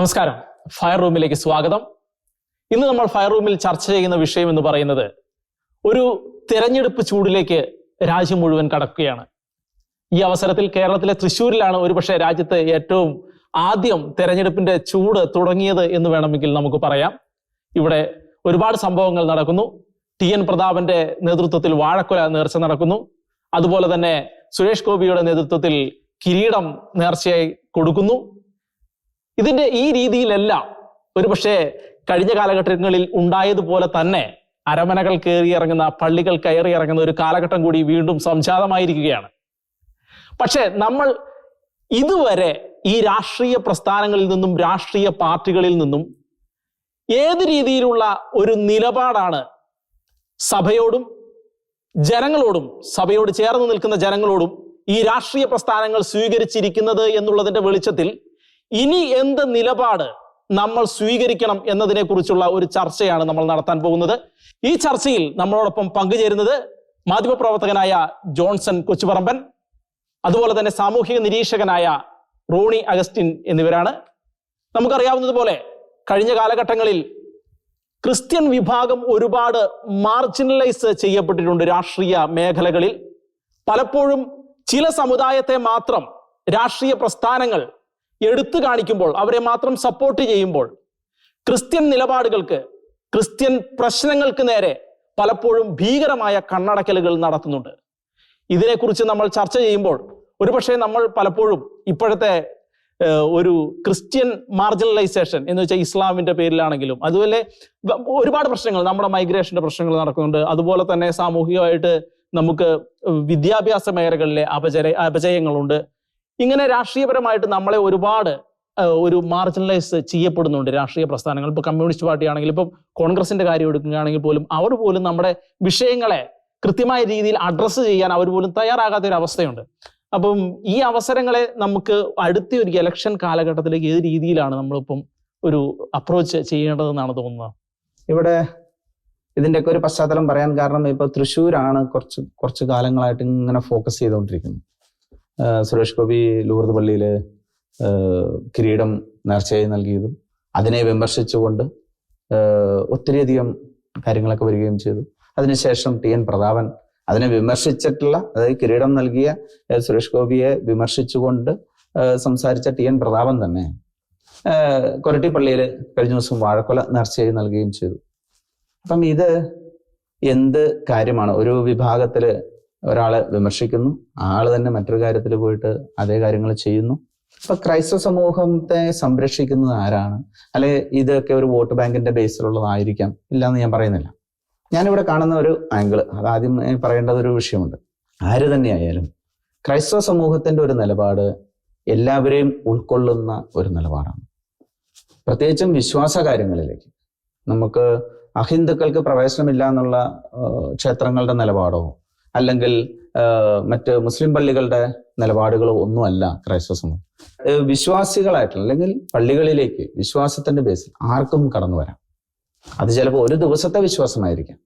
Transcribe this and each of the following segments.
നമസ്കാരം. ഫയർ റൂമിലേക്ക് സ്വാഗതം. ഇന്ന് നമ്മൾ ഫയർ റൂമിൽ ചർച്ച ചെയ്യുന്ന വിഷയം എന്ന് പറയുന്നത് ഒരു തെരഞ്ഞെടുപ്പ് ചൂടിലേക്ക് രാജ്യം മുഴുവൻ കടക്കുകയാണ്. ഈ അവസരത്തിൽ കേരളത്തിലെ തൃശ്ശൂരിലാണ് ഒരുപക്ഷെ രാജ്യത്ത് ഏറ്റവും ആദ്യം തെരഞ്ഞെടുപ്പിന്റെ ചൂട് തുടങ്ങിയത് എന്ന് വേണമെങ്കിൽ നമുക്ക് പറയാം. ഇവിടെ ഒരുപാട് സംഭവങ്ങൾ നടക്കുന്നു. ടി എൻ പ്രതാപന്റെ നേതൃത്വത്തിൽ വാഴക്കൊല നേർച്ച നടക്കുന്നു. അതുപോലെ തന്നെ സുരേഷ് ഗോപിയുടെ നേതൃത്വത്തിൽ കിരീടം നേർച്ചയായി കൊടുക്കുന്നു. ഇതിന്റെ ഈ രീതിയിലെല്ലാം ഒരുപക്ഷെ കഴിഞ്ഞ കാലഘട്ടങ്ങളിൽ ഉണ്ടായതുപോലെ തന്നെ അരമനകൾ കയറിയിറങ്ങുന്ന പള്ളികൾ കയറി ഇറങ്ങുന്ന ഒരു കാലഘട്ടം കൂടി വീണ്ടും സംജാതമായിരിക്കുകയാണ്. പക്ഷേ നമ്മൾ ഇതുവരെ ഈ രാഷ്ട്രീയ പ്രസ്ഥാനങ്ങളിൽ നിന്നും രാഷ്ട്രീയ പാർട്ടികളിൽ നിന്നും ഏത് രീതിയിലുള്ള ഒരു നിലപാടാണ് സഭയോടും ജനങ്ങളോടും സഭയോട് ചേർന്ന് നിൽക്കുന്ന ജനങ്ങളോടും ഈ രാഷ്ട്രീയ പ്രസ്ഥാനങ്ങൾ സ്വീകരിച്ചിരിക്കുന്നത് എന്നുള്ളതിന്റെ വെളിച്ചത്തിൽ ഇനി എന്ത് നിലപാട് നമ്മൾ സ്വീകരിക്കണം എന്നതിനെ കുറിച്ചുള്ള ഒരു ചർച്ചയാണ് നമ്മൾ നടത്താൻ പോകുന്നത്. ഈ ചർച്ചയിൽ നമ്മളോടൊപ്പം പങ്കുചേരുന്നത് മാധ്യമപ്രവർത്തകനായ ജോൺസൺ കൊച്ചുപറമ്പൻ അതുപോലെ തന്നെ സാമൂഹിക നിരീക്ഷകനായ റോണി അഗസ്റ്റിൻ എന്നിവരാണ്. നമുക്കറിയാവുന്നതുപോലെ കഴിഞ്ഞ കാലഘട്ടങ്ങളിൽ ക്രിസ്ത്യൻ വിഭാഗം ഒരുപാട് മാർജിനലൈസ് ചെയ്യപ്പെട്ടിട്ടുണ്ട് രാഷ്ട്രീയ മേഖലകളിൽ. പലപ്പോഴും ചില സമുദായത്തെ മാത്രം രാഷ്ട്രീയ പ്രസ്ഥാനങ്ങൾ എടുത്തു കാണിക്കുമ്പോൾ അവരെ മാത്രം സപ്പോർട്ട് ചെയ്യുമ്പോൾ ക്രിസ്ത്യൻ നിലപാടുകൾക്ക് ക്രിസ്ത്യൻ പ്രശ്നങ്ങൾക്ക് നേരെ പലപ്പോഴും ഭീകരമായ കണ്ണടക്കലുകൾ നടത്തുന്നുണ്ട്. ഇതിനെക്കുറിച്ച് നമ്മൾ ചർച്ച ചെയ്യുമ്പോൾ ഒരുപക്ഷെ നമ്മൾ പലപ്പോഴും ഇപ്പോഴത്തെ ഒരു ക്രിസ്ത്യൻ മാർജിനലൈസേഷൻ എന്ന് വെച്ചാൽ ഇസ്ലാമിന്റെ പേരിലാണെങ്കിലും അതുപോലെ ഒരുപാട് പ്രശ്നങ്ങൾ നമ്മുടെ മൈഗ്രേഷന്റെ പ്രശ്നങ്ങൾ നടക്കുന്നുണ്ട്. അതുപോലെ തന്നെ സാമൂഹികമായിട്ട് നമുക്ക് വിദ്യാഭ്യാസ മേഖലകളിലെ അപചര അപജയങ്ങളുണ്ട് ഇങ്ങനെ രാഷ്ട്രീയപരമായിട്ട് നമ്മളെ ഒരുപാട് ഒരു മാർജിനലൈസ് ചെയ്യപ്പെടുന്നുണ്ട് രാഷ്ട്രീയ പ്രസ്ഥാനങ്ങൾ. ഇപ്പൊ കമ്മ്യൂണിസ്റ്റ് പാർട്ടി ആണെങ്കിലും ഇപ്പം കോൺഗ്രസിന്റെ കാര്യം എടുക്കുകയാണെങ്കിൽ പോലും അവർ പോലും നമ്മുടെ വിഷയങ്ങളെ കൃത്യമായ രീതിയിൽ അഡ്രസ്സ് ചെയ്യാൻ അവർ പോലും തയ്യാറാകാത്ത ഒരു അവസ്ഥയുണ്ട്. അപ്പം ഈ അവസരങ്ങളെ നമുക്ക് അടുത്ത ഒരു ഇലക്ഷൻ കാലഘട്ടത്തിലേക്ക് ഏത് രീതിയിലാണ് നമ്മളിപ്പം ഒരു അപ്രോച്ച് ചെയ്യേണ്ടതെന്നാണ് തോന്നുന്നത്? ഇവിടെ ഇതിന്റെയൊക്കെ ഒരു പശ്ചാത്തലം പറയാൻ കാരണം ഇപ്പൊ തൃശ്ശൂരാണ് കുറച്ച് കുറച്ച് കാലങ്ങളായിട്ട് ഇങ്ങനെ ഫോക്കസ് ചെയ്തുകൊണ്ടിരിക്കുന്നത്. സുരേഷ് ഗോപി ലൂർദ് പള്ളിയിൽ കിരീടം നേർച്ചയായി നൽകിയതും അതിനെ വിമർശിച്ചുകൊണ്ട് ഒത്തിരിയധികം കാര്യങ്ങളൊക്കെ വരികയും ചെയ്തു. അതിനുശേഷം ടി എൻ പ്രതാപൻ അതിനെ വിമർശിച്ചിട്ടുള്ള അതായത് കിരീടം നൽകിയ സുരേഷ് ഗോപിയെ വിമർശിച്ചുകൊണ്ട് സംസാരിച്ച ടി എൻ പ്രതാപൻ തന്നെ കൊരട്ടിപ്പള്ളിയിൽ കഴിഞ്ഞ ദിവസം വാഴക്കൊല നേർച്ചയായി നൽകുകയും ചെയ്തു. അപ്പം ഇത് എന്ത് കാര്യമാണ്? ഒരു വിഭാഗത്തിൽ ഒരാളെ വിമർശിക്കുന്നു ആൾ തന്നെ മറ്റൊരു കാര്യത്തിൽ പോയിട്ട് അതേ കാര്യങ്ങൾ ചെയ്യുന്നു. അപ്പൊ ക്രൈസ്തവ സമൂഹത്തെ സംരക്ഷിക്കുന്നത് ആരാണ്? അല്ലെ ഇതൊക്കെ ഒരു വോട്ട് ബാങ്കിന്റെ ബേസിലുള്ളതായിരിക്കാം ഇല്ല എന്ന് ഞാൻ പറയുന്നില്ല. ഞാനിവിടെ കാണുന്ന ഒരു ആംഗിൾ ആദ്യം പറയേണ്ടത് ഒരു വിഷയമുണ്ട്. ആര് തന്നെയായാലും ക്രൈസ്തവ സമൂഹത്തിന്റെ ഒരു നിലപാട് എല്ലാവരെയും ഉൾക്കൊള്ളുന്ന ഒരു നിലപാടാണ്. പ്രത്യേകിച്ചും വിശ്വാസ കാര്യങ്ങളിലേക്ക്. നമുക്ക് അഹിന്ദുക്കൾക്ക് പ്രവേശനമില്ല എന്നുള്ള ക്ഷേത്രങ്ങളുടെ നിലപാടോ അല്ലെങ്കിൽ മറ്റ് മുസ്ലിം പള്ളികളുടെ നിലപാടുകളോ ഒന്നുമല്ല ക്രൈസ്തവ സമൂഹം. വിശ്വാസികളായിട്ടുള്ള അല്ലെങ്കിൽ പള്ളികളിലേക്ക് വിശ്വാസത്തിന്റെ ബേസിൽ ആർക്കും കടന്നു വരാം. അത് ചിലപ്പോൾ ഒരു ദിവസത്തെ വിശ്വാസമായിരിക്കാം.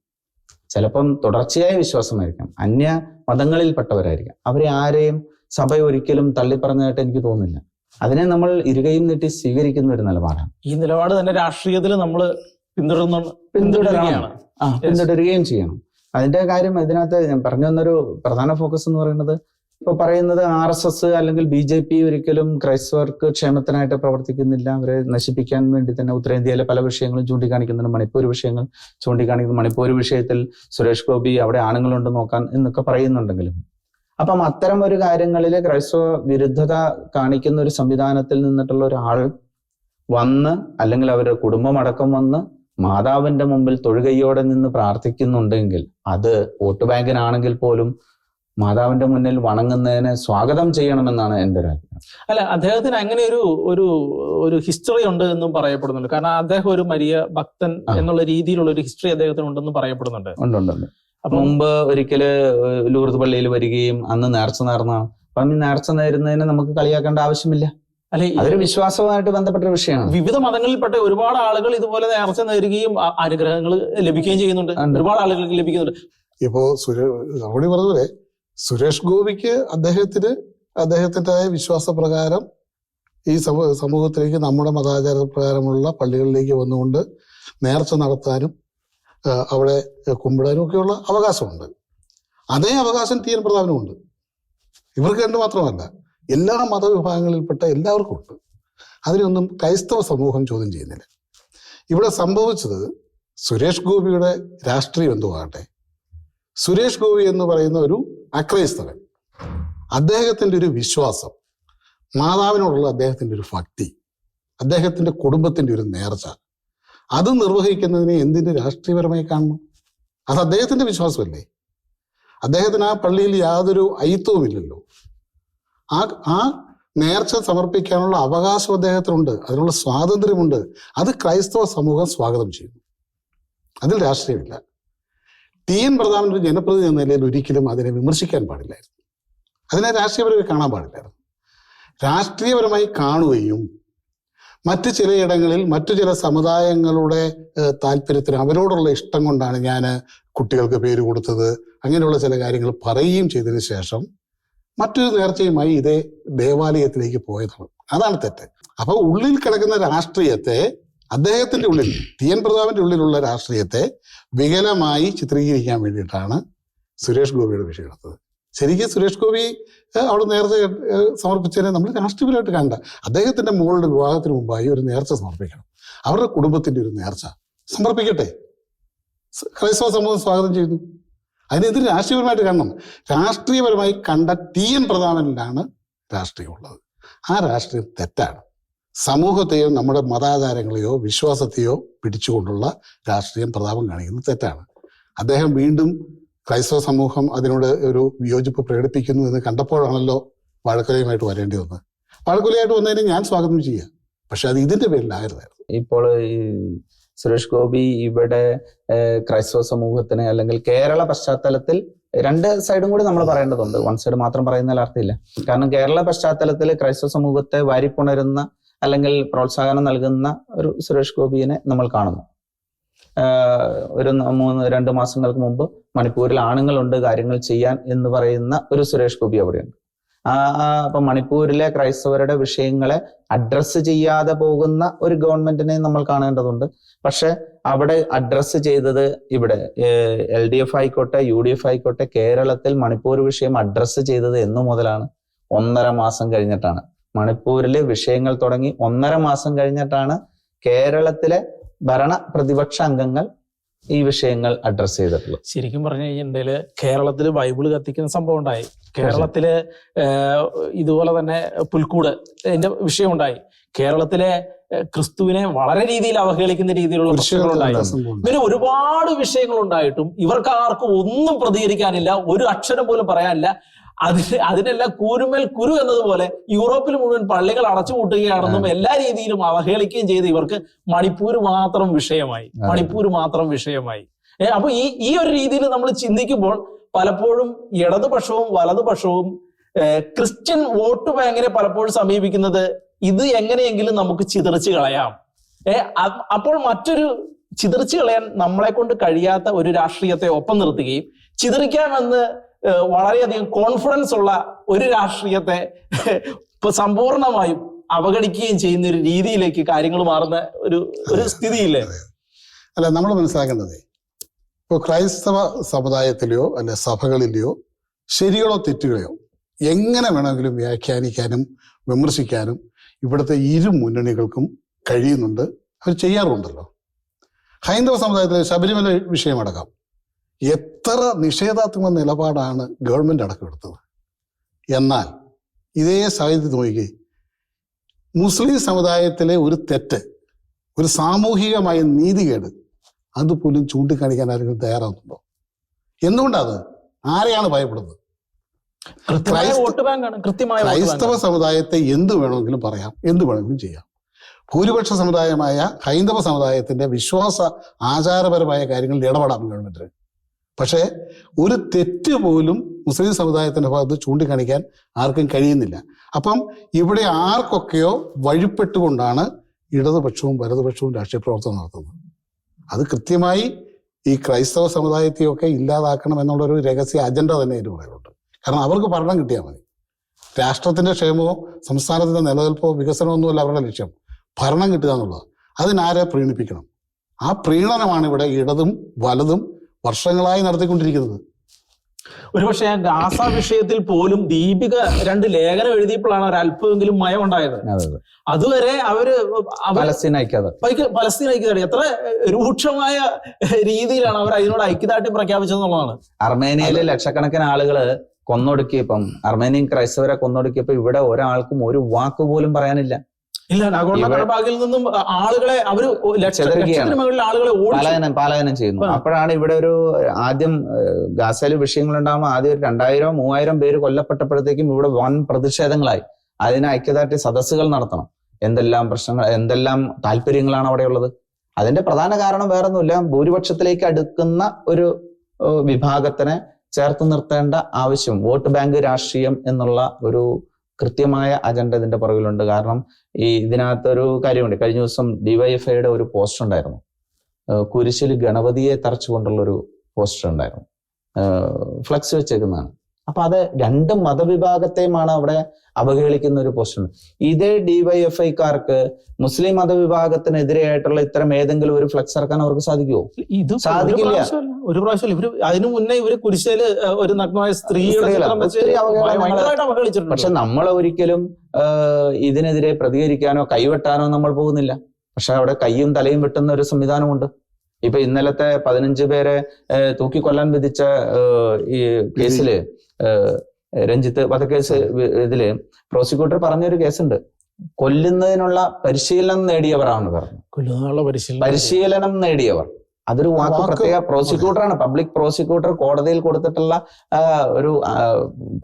ചിലപ്പം തുടർച്ചയായ വിശ്വാസമായിരിക്കാം. അന്യ മതങ്ങളിൽപ്പെട്ടവരായിരിക്കാം. അവരെ ആരെയും സഭ ഒരിക്കലും തള്ളിപ്പറഞ്ഞതായിട്ട് എനിക്ക് തോന്നുന്നില്ല. അതിനെ നമ്മൾ ഇരുകയും നീട്ടി സ്വീകരിക്കുന്ന ഒരു നിലപാടാണ്. ഈ നിലപാട് തന്നെ രാഷ്ട്രീയത്തിൽ നമ്മൾ പിന്തുടരുന്ന പിന്തുടരുകയാണ്. പിന്തുടരുകയും ചെയ്യണം. അതിന്റെ കാര്യം ഇതിനകത്ത് ഞാൻ പറഞ്ഞു വന്നൊരു പ്രധാന ഫോക്കസ് എന്ന് പറയുന്നത് ഇപ്പൊ പറയുന്നത് ആർ എസ് എസ് അല്ലെങ്കിൽ ബി ജെ പി ഒരിക്കലും ക്രൈസ്തവർക്ക് ക്ഷേമത്തിനായിട്ട് പ്രവർത്തിക്കുന്നില്ല. അവരെ നശിപ്പിക്കാൻ വേണ്ടി തന്നെ ഉത്തരേന്ത്യയിലെ പല വിഷയങ്ങളും ചൂണ്ടിക്കാണിക്കുന്നുണ്ട്. മണിപ്പൂർ വിഷയങ്ങൾ ചൂണ്ടിക്കാണിക്കുന്നു. മണിപ്പൂർ വിഷയത്തിൽ സുരേഷ് ഗോപി അവിടെ ആണുങ്ങളുണ്ട് നോക്കാൻ എന്നൊക്കെ പറയുന്നുണ്ടെങ്കിലും. അപ്പം അത്തരം ഒരു കാര്യങ്ങളിൽ ക്രൈസ്തവ വിരുദ്ധത കാണിക്കുന്ന ഒരു സംവിധാനത്തിൽ നിന്നിട്ടുള്ള ഒരാൾ വന്ന് അല്ലെങ്കിൽ അവരുടെ കുടുംബം അടക്കം വന്ന് മാതാവിന്റെ മുമ്പിൽ തൊഴുകയോടെ നിന്ന് പ്രാർത്ഥിക്കുന്നുണ്ടെങ്കിൽ അത് വോട്ട് ബാങ്കിനാണെങ്കിൽ പോലും മാതാവിന്റെ മുന്നിൽ വണങ്ങുന്നതിനെ സ്വാഗതം ചെയ്യണമെന്നാണ് എന്റെ ഒരു ആഗ്രഹം. അല്ല അദ്ദേഹത്തിന് അങ്ങനെ ഒരു ഒരു ഒരു ഹിസ്റ്ററി ഉണ്ട് എന്നും പറയപ്പെടുന്നുണ്ട്. കാരണം അദ്ദേഹം ഒരു മരിയ ഭക്തൻ എന്നുള്ള രീതിയിലുള്ള ഒരു ഹിസ്റ്ററി അദ്ദേഹത്തിന് ഉണ്ടെന്ന് പറയപ്പെടുന്നുണ്ട്. ഉണ്ട് ഉണ്ട് മുമ്പ് ഒരിക്കൽ ലൂർദ് പള്ളിയിൽ വരികയും അന്ന് നേർച്ച നേർന്ന അപ്പം ഈ നേർച്ച നേരുന്നതിന് നമുക്ക് കളിയാക്കേണ്ട ആവശ്യമില്ല. അല്ലെ അതൊരു വിശ്വാസവുമായിട്ട് ബന്ധപ്പെട്ട ഒരു വിഷയമാണ്. വിവിധ മതങ്ങളിൽപ്പെട്ട ഒരുപാട് ആളുകൾ ഇതുപോലെ നേർച്ച നേരുകയും അനുഗ്രഹങ്ങൾ ലഭിക്കുകയും ചെയ്യുന്നുണ്ട്. ഒരുപാട് ആളുകൾക്ക് ലഭിക്കുന്നുണ്ട്. ഇപ്പോ സുരേഷ് പറഞ്ഞത് സുരേഷ് ഗോപിക്ക് അദ്ദേഹത്തിന് അദ്ദേഹത്തിന്റെതായ വിശ്വാസപ്രകാരം ഈ സമൂഹ സമൂഹത്തിലേക്ക് നമ്മുടെ മതാചാര പ്രകാരമുള്ള പള്ളികളിലേക്ക് വന്നുകൊണ്ട് നേർച്ച നടത്താനും അവിടെ കുമ്പിടാനും ഒക്കെയുള്ള അവകാശമുണ്ട്. അതേ അവകാശം ടി എൻ പ്രതാപനുമുണ്ട്. ഇവർക്ക് രണ്ട് മാത്രമല്ല. എല്ലാ മതവിഭാഗങ്ങളിൽപ്പെട്ട എല്ലാവർക്കും ഉണ്ട്. അതിനൊന്നും ക്രൈസ്തവ സമൂഹം ചോദ്യം ചെയ്യുന്നില്ല. ഇവിടെ സംഭവിച്ചത് സുരേഷ് ഗോപിയുടെ രാഷ്ട്രീയം എന്തുവാകട്ടെ? സുരേഷ് ഗോപി എന്ന് പറയുന്ന ഒരു അക്രൈസ്തവൻ അദ്ദേഹത്തിന്റെ ഒരു വിശ്വാസം മാതാവിനോടുള്ള അദ്ദേഹത്തിന്റെ ഒരു ഭക്തി അദ്ദേഹത്തിന്റെ കുടുംബത്തിന്റെ ഒരു നേർച്ച അത് നിർവഹിക്കുന്നതിനെ എന്തിന് രാഷ്ട്രീയപരമായി കാണണം? അത് അദ്ദേഹത്തിന്റെ വിശ്വാസമല്ലേ? അദ്ദേഹത്തിന് ആ പള്ളിയിൽ യാതൊരു അയിത്വമില്ലല്ലോ ആ ആ നേർച്ച സമർപ്പിക്കാനുള്ള അവകാശം അദ്ദേഹത്തിനുണ്ട്. അതിനുള്ള സ്വാതന്ത്ര്യമുണ്ട്. അത് ക്രൈസ്തവ സമൂഹം സ്വാഗതം ചെയ്യുന്നു. അതിൽ രാഷ്ട്രീയമില്ല. ടി എൻ പ്രതാപൻ ഒരു ജനപ്രതിനിധി എന്ന നിലയിൽ ഒരിക്കലും അതിനെ വിമർശിക്കാൻ പാടില്ലായിരുന്നു. അതിനെ രാഷ്ട്രീയപരമായി കാണാൻ പാടില്ലായിരുന്നു. രാഷ്ട്രീയപരമായി കാണുകയും മറ്റ് ചിലയിടങ്ങളിൽ മറ്റു ചില സമുദായങ്ങളുടെ താല്പര്യത്തിന് അവരോടുള്ള ഇഷ്ടം കൊണ്ടാണ് ഞാൻ കുട്ടികൾക്ക് പേര് കൊടുത്തത്. അങ്ങനെയുള്ള ചില കാര്യങ്ങൾ പറയുകയും ചെയ്തതിന് ശേഷം മറ്റൊരു നേർച്ചയുമായി ഇതേ ദേവാലയത്തിലേക്ക് പോയതാണ് അതാണ് തെറ്റ്. അപ്പൊ ഉള്ളിൽ കിടക്കുന്ന രാഷ്ട്രീയത്തെ അദ്ദേഹത്തിന്റെ ഉള്ളിൽ ടി എൻ പ്രതാപിന്റെ ഉള്ളിലുള്ള രാഷ്ട്രീയത്തെ വികലമായി ചിത്രീകരിക്കാൻ വേണ്ടിയിട്ടാണ് സുരേഷ് ഗോപിയുടെ വിഷയം എടുത്തത്. ശരിക്കും സുരേഷ് ഗോപി അവിടെ നേർച്ച സമർപ്പിച്ചതിനെ നമ്മൾ രാഷ്ട്രീയപരമായിട്ട് കണ്ട. അദ്ദേഹത്തിന്റെ മോളുടെ വിവാഹത്തിന് മുമ്പായി ഒരു നേർച്ച സമർപ്പിക്കണം. അവരുടെ കുടുംബത്തിന്റെ ഒരു നേർച്ച. സമർപ്പിക്കട്ടെ. ക്രൈസ്തവ സമൂഹം സ്വാഗതം ചെയ്യുന്നു. അതിനെതിരെ രാഷ്ട്രീയപരമായിട്ട് കാണണം. രാഷ്ട്രീയപരമായി കണ്ട ടി എൻ പ്രതാപനിലാണ് രാഷ്ട്രീയമുള്ളത് ആ രാഷ്ട്രീയം തെറ്റാണ്. സമൂഹത്തെയോ നമ്മുടെ മതാചാരങ്ങളെയോ വിശ്വാസത്തെയോ പിടിച്ചുകൊണ്ടുള്ള രാഷ്ട്രീയം പ്രതാപം കാണിക്കുന്നത് തെറ്റാണ്. അദ്ദേഹം വീണ്ടും ക്രൈസ്തവ സമൂഹം അതിനോട് ഒരു വിയോജിപ്പ് പ്രകടിപ്പിക്കുന്നു എന്ന് കണ്ടപ്പോഴാണല്ലോ വാഴക്കൊലയുമായിട്ട് വരേണ്ടി വന്നത്. വാഴക്കൊലയായിട്ട് വന്നതിനെ ഞാൻ സ്വാഗതം ചെയ്യാം പക്ഷെ അത് ഇതിന്റെ പേരിലായിരുന്നായിരുന്നു. ഇപ്പോൾ ഈ സുരേഷ് ഗോപി ഇവിടെ ക്രൈസ്തവ സമൂഹത്തിന് അല്ലെങ്കിൽ കേരള പശ്ചാത്തലത്തിൽ രണ്ട് സൈഡും കൂടി നമ്മൾ പറയേണ്ടതുണ്ട്. വൺ സൈഡ് മാത്രം പറയുന്നതിൽ അർത്ഥമില്ല. കാരണം കേരള പശ്ചാത്തലത്തിൽ ക്രൈസ്തവ സമൂഹത്തെ വാരിപ്പുണരുന്ന അല്ലെങ്കിൽ പ്രോത്സാഹനം നൽകുന്ന ഒരു സുരേഷ് ഗോപിയെ നമ്മൾ കാണുന്നു. ഒരു മൂന്ന് രണ്ട് മാസങ്ങൾക്ക് മുമ്പ് മണിപ്പൂരിൽ ആണുങ്ങളുണ്ട് കാര്യങ്ങൾ ചെയ്യാൻ എന്ന് പറയുന്ന ഒരു സുരേഷ് ഗോപി അവിടെയുണ്ട്. ഇപ്പൊ മണിപ്പൂരിലെ ക്രൈസ്തവരുടെ വിഷയങ്ങളെ അഡ്രസ്സ് ചെയ്യാതെ പോകുന്ന ഒരു ഗവൺമെന്റിനെ നമ്മൾ കാണേണ്ടതുണ്ട്. പക്ഷെ അവിടെ അഡ്രസ്സ് ചെയ്തത് ഇവിടെ എൽ ഡി എഫ് ആയിക്കോട്ടെ യു ഡി എഫ് ആയിക്കോട്ടെ കേരളത്തിൽ മണിപ്പൂർ വിഷയം അഡ്രസ്സ് ചെയ്തത് എന്നു മുതലാണ്. ഒന്നര മാസം കഴിഞ്ഞിട്ടാണ്. മണിപ്പൂരിലെ വിഷയങ്ങൾ തുടങ്ങി ഒന്നര മാസം കഴിഞ്ഞിട്ടാണ് കേരളത്തിലെ ഭരണ പ്രതിപക്ഷ അംഗങ്ങൾ ഈ വിഷയങ്ങൾ അഡ്രസ്സ് ചെയ്തിട്ടുള്ളത്. ശരിക്കും പറഞ്ഞു കഴിഞ്ഞിട്ടുണ്ടെങ്കിൽ കേരളത്തിൽ ബൈബിൾ കത്തിക്കുന്ന സംഭവം ഉണ്ടായി. കേരളത്തിലെ ഇതുപോലെ തന്നെ പുൽക്കൂട് എന്റെ വിഷയം ഉണ്ടായി കേരളത്തിലെ ക്രിസ്തുവിനെ വളരെ രീതിയിൽ അവഹേളിക്കുന്ന രീതിയിലുള്ള വിഷയങ്ങളുണ്ടായി പിന്നെ ഇങ്ങനെ ഒരുപാട് വിഷയങ്ങൾ ഉണ്ടായിട്ടും ഇവർക്ക് ആർക്കും ഒന്നും പ്രതികരിക്കാനില്ല. ഒരു അക്ഷരം പോലും പറയാനില്ല. അതിന് അതിനെല്ലാം കൂരുമേൽ കുരു എന്നതുപോലെ യൂറോപ്പിൽ മുഴുവൻ പള്ളികൾ അടച്ചുപൂട്ടുകയാണെന്നും എല്ലാ രീതിയിലും അവഹേളിക്കുകയും ചെയ്ത് ഇവർക്ക് മണിപ്പൂർ മാത്രം വിഷയമായി മണിപ്പൂർ മാത്രം വിഷയമായി. അപ്പൊ ഈ ഈ ഒരു രീതിയിൽ നമ്മൾ ചിന്തിക്കുമ്പോൾ പലപ്പോഴും ഇടതുപക്ഷവും വലതുപക്ഷവും ക്രിസ്ത്യൻ വോട്ട് ബാങ്കിനെ പലപ്പോഴും സമീപിക്കുന്നത് ഇത് എങ്ങനെയെങ്കിലും നമുക്ക് ചിതറിച്ച് കളയാം. ഏർ അപ്പോൾ മറ്റൊരു ചിതറിച്ച് കളയാൻ നമ്മളെ കൊണ്ട് കഴിയാത്ത ഒരു രാഷ്ട്രീയത്തെ ഒപ്പം നിർത്തുകയും ചിതറിക്കാമെന്ന് വളരെയധികം കോൺഫിഡൻസ് ഉള്ള ഒരു രാഷ്ട്രീയത്തെ സമ്പൂർണമായും അവഗണിക്കുകയും ചെയ്യുന്ന ഒരു രീതിയിലേക്ക് കാര്യങ്ങൾ മാറുന്ന ഒരു ഒരു സ്ഥിതിയില്ലേ? അല്ല നമ്മൾ മനസ്സിലാക്കേണ്ടത് ഇപ്പോൾ ക്രൈസ്തവ സമുദായത്തിലെയോ അല്ലെ സഭകളിലെയോ ശരികളോ തെറ്റുകളെയോ എങ്ങനെ വേണമെങ്കിലും വ്യാഖ്യാനിക്കാനും വിമർശിക്കാനും ഇവിടുത്തെ ഇരു മുന്നണികൾക്കും കഴിയുന്നുണ്ട്. അവർ ചെയ്യാറുണ്ടല്ലോ. ഹൈന്ദവ സമുദായത്തിലെ ശബരിമല വിഷയമടക്കം എത്ര നിഷേധാത്മക നിലപാടാണ് ഗവൺമെന്റ് അടക്കമെടുത്തത്? എന്നാൽ ഇതേ സാഹചര്യത്തിൽ നോക്കി മുസ്ലിം സമുദായത്തിലെ ഒരു തെറ്റ് ഒരു സാമൂഹികമായ നീതികേട് അതുപോലും ചൂണ്ടിക്കാണിക്കാൻ ആരെങ്കിലും തയ്യാറാകുന്നുണ്ടോ? എന്തുകൊണ്ടത്? ആരെയാണ് ഭയപ്പെടുന്നത്? ക്രൈസ്തവ. സമുദായത്തെ എന്ത് വേണമെങ്കിലും പറയാം എന്ത് വേണമെങ്കിലും ചെയ്യാം. ഭൂരിപക്ഷ സമുദായമായ ഹൈന്ദവ സമുദായത്തിന്റെ വിശ്വാസ ആചാരപരമായ കാര്യങ്ങളിൽ ഇടപെടാം ഗവൺമെന്റിന്. പക്ഷേ ഒരു തെറ്റ് പോലും മുസ്ലിം സമുദായത്തിന്റെ ഭാഗത്ത് ചൂണ്ടിക്കാണിക്കാൻ ആർക്കും കഴിയുന്നില്ല. അപ്പം ഇവിടെ ആർക്കൊക്കെയോ വഴിപ്പെട്ടുകൊണ്ടാണ് ഇടതുപക്ഷവും വലതുപക്ഷവും രാഷ്ട്രീയ പ്രവർത്തനം നടത്തുന്നത്. അത് കൃത്യമായി ഈ ക്രൈസ്തവ സമുദായത്തെയൊക്കെ ഇല്ലാതാക്കണം എന്നുള്ളൊരു രഹസ്യ അജണ്ട തന്നെ ഇതിന് പറയുന്നുണ്ട് കാരണം അവർക്ക് ഭരണം കിട്ടിയാൽ മതി. രാഷ്ട്രത്തിന്റെ ക്ഷേമമോ സംസ്ഥാനത്തിന്റെ നിലനിൽപ്പോ വികസനമോ ഒന്നുമല്ല അവരുടെ ലക്ഷ്യം. ഭരണം കിട്ടുക എന്നുള്ളത്. അതിനാരെ പ്രീണിപ്പിക്കണം? ആ പ്രീണനമാണ് ഇവിടെ ഇടതും വലതും വർഷങ്ങളായി നടത്തിക്കൊണ്ടിരിക്കുന്നത്. ഒരുപക്ഷെ ഗാസ വിഷയത്തിൽ പോലും ദീപിക രണ്ട് ലേഖനം എഴുതിയപ്പോഴാണ് ഒരു അല്പമെങ്കിലും മയം ഉണ്ടായത്. അതെ അതെ. അതുവരെ അവർ പലസ്തീൻ ഐക്യത പലസ്തീൻ ഐക്യത എത്ര രൂക്ഷമായ രീതിയിലാണ് അവർ അതിനോട് ഐക്യദാർഢ്യം പ്രഖ്യാപിച്ചതെന്നുള്ളതാണ്. അർമേനിയയിലെ ലക്ഷക്കണക്കിന് ആളുകൾ കൊന്നൊടുക്കിയപ്പം അർമേനിയൻ ക്രൈസ്തവരെ കൊന്നൊടുക്കിയപ്പോ ഇവിടെ ഒരാൾക്കും ഒരു വാക്ക് പോലും പറയാനില്ല. ഇല്ല കടബാഗിൽ നിന്നും ആളുകളെ അവർ. ആളുകളെ പലായനം പലായനം ചെയ്യുന്നു. അപ്പോഴാണ് ഇവിടെ ഒരു ആദ്യം ഏഹ്, വിഷയങ്ങൾ ഉണ്ടാകുമ്പോൾ ആദ്യം ഒരു രണ്ടായിരം മൂവായിരം പേര് കൊല്ലപ്പെട്ടപ്പോഴത്തേക്കും ഇവിടെ വൻ പ്രതിഷേധങ്ങളായി. അതിന് ഐക്യദാർഢ്യ സദസ്സുകൾ നടത്തണം. എന്തെല്ലാം പ്രശ്നങ്ങൾ എന്തെല്ലാം താല്പര്യങ്ങളാണ് അവിടെയുള്ളത്? അതിന്റെ പ്രധാന കാരണം വേറൊന്നുമില്ല. ഭൂരിപക്ഷത്തിലേക്ക് അടുക്കുന്ന ഒരു വിഭാഗത്തിനെ ചേർത്ത് നിർത്തേണ്ട ആവശ്യം വോട്ട് ബാങ്ക് രാഷ്ട്രീയം എന്നുള്ള ഒരു കൃത്യമായ അജണ്ട ഇതിന്റെ പുറകിലുണ്ട്. കാരണം ഈ ഇതിനകത്തൊരു കാര്യമുണ്ട്. കഴിഞ്ഞ ദിവസം ഡിവൈഎഫ്ഐയുടെ ഒരു പോസ്റ്റർ ഉണ്ടായിരുന്നു. കുരിശിൽ ഗണപതിയെ തറച്ചുകൊണ്ടുള്ള ഒരു പോസ്റ്റർ ഉണ്ടായിരുന്നു. ഫ്ലക്സ് വെച്ചേക്കുന്നതാണ്. അപ്പൊ അത് രണ്ട് മതവിഭാഗത്തെയുമാണ് അവിടെ അവഹേളിക്കുന്ന ഒരു പോസ്റ്റർ ഇതേ ഡിവൈഎഫ്ഐക്കാർക്ക് മുസ്ലിം മതവിഭാഗത്തിനെതിരെയായിട്ടുള്ള ഇത്തരം ഏതെങ്കിലും ഒരു ഫ്ലക്സ് ഇറക്കാൻ അവർക്ക് സാധിക്കുമോ ഇത് സാധിക്കില്ല. ഒരു. പ്രാവശ്യം ഇവർ അതിനു മുന്നേ ഇവർ കുരിശയിൽ ഒരു നഗ്നമായ സ്ത്രീ സ്ത്രീകളെ പക്ഷെ നമ്മൾ ഒരിക്കലും ഇതിനെതിരെ പ്രതികരിക്കാനോ കൈവെട്ടാനോ നമ്മൾ പോകുന്നില്ല. പക്ഷെ അവിടെ കൈയും തലയും വെട്ടുന്ന ഒരു സംവിധാനമുണ്ട്. ഇപ്പൊ ഇന്നലത്തെ പതിനഞ്ച് പേരെ തൂക്കിക്കൊല്ലാൻ വിധിച്ച ഈ കേസിൽ രഞ്ജിത്ത് വധക്കേസ് ഇതിൽ പ്രോസിക്യൂട്ടർ പറഞ്ഞൊരു കേസുണ്ട്. കൊല്ലുന്നതിനുള്ള പരിശീലനം നേടിയവരാണെന്ന് പറഞ്ഞു. പരിശീലനം പരിശീലനം നേടിയവർ. അതൊരു വാക്ക് പ്രത്യേക പ്രോസിക്യൂട്ടറാണ്. പബ്ലിക് പ്രോസിക്യൂട്ടർ കോടതിയിൽ കൊടുത്തിട്ടുള്ള ഒരു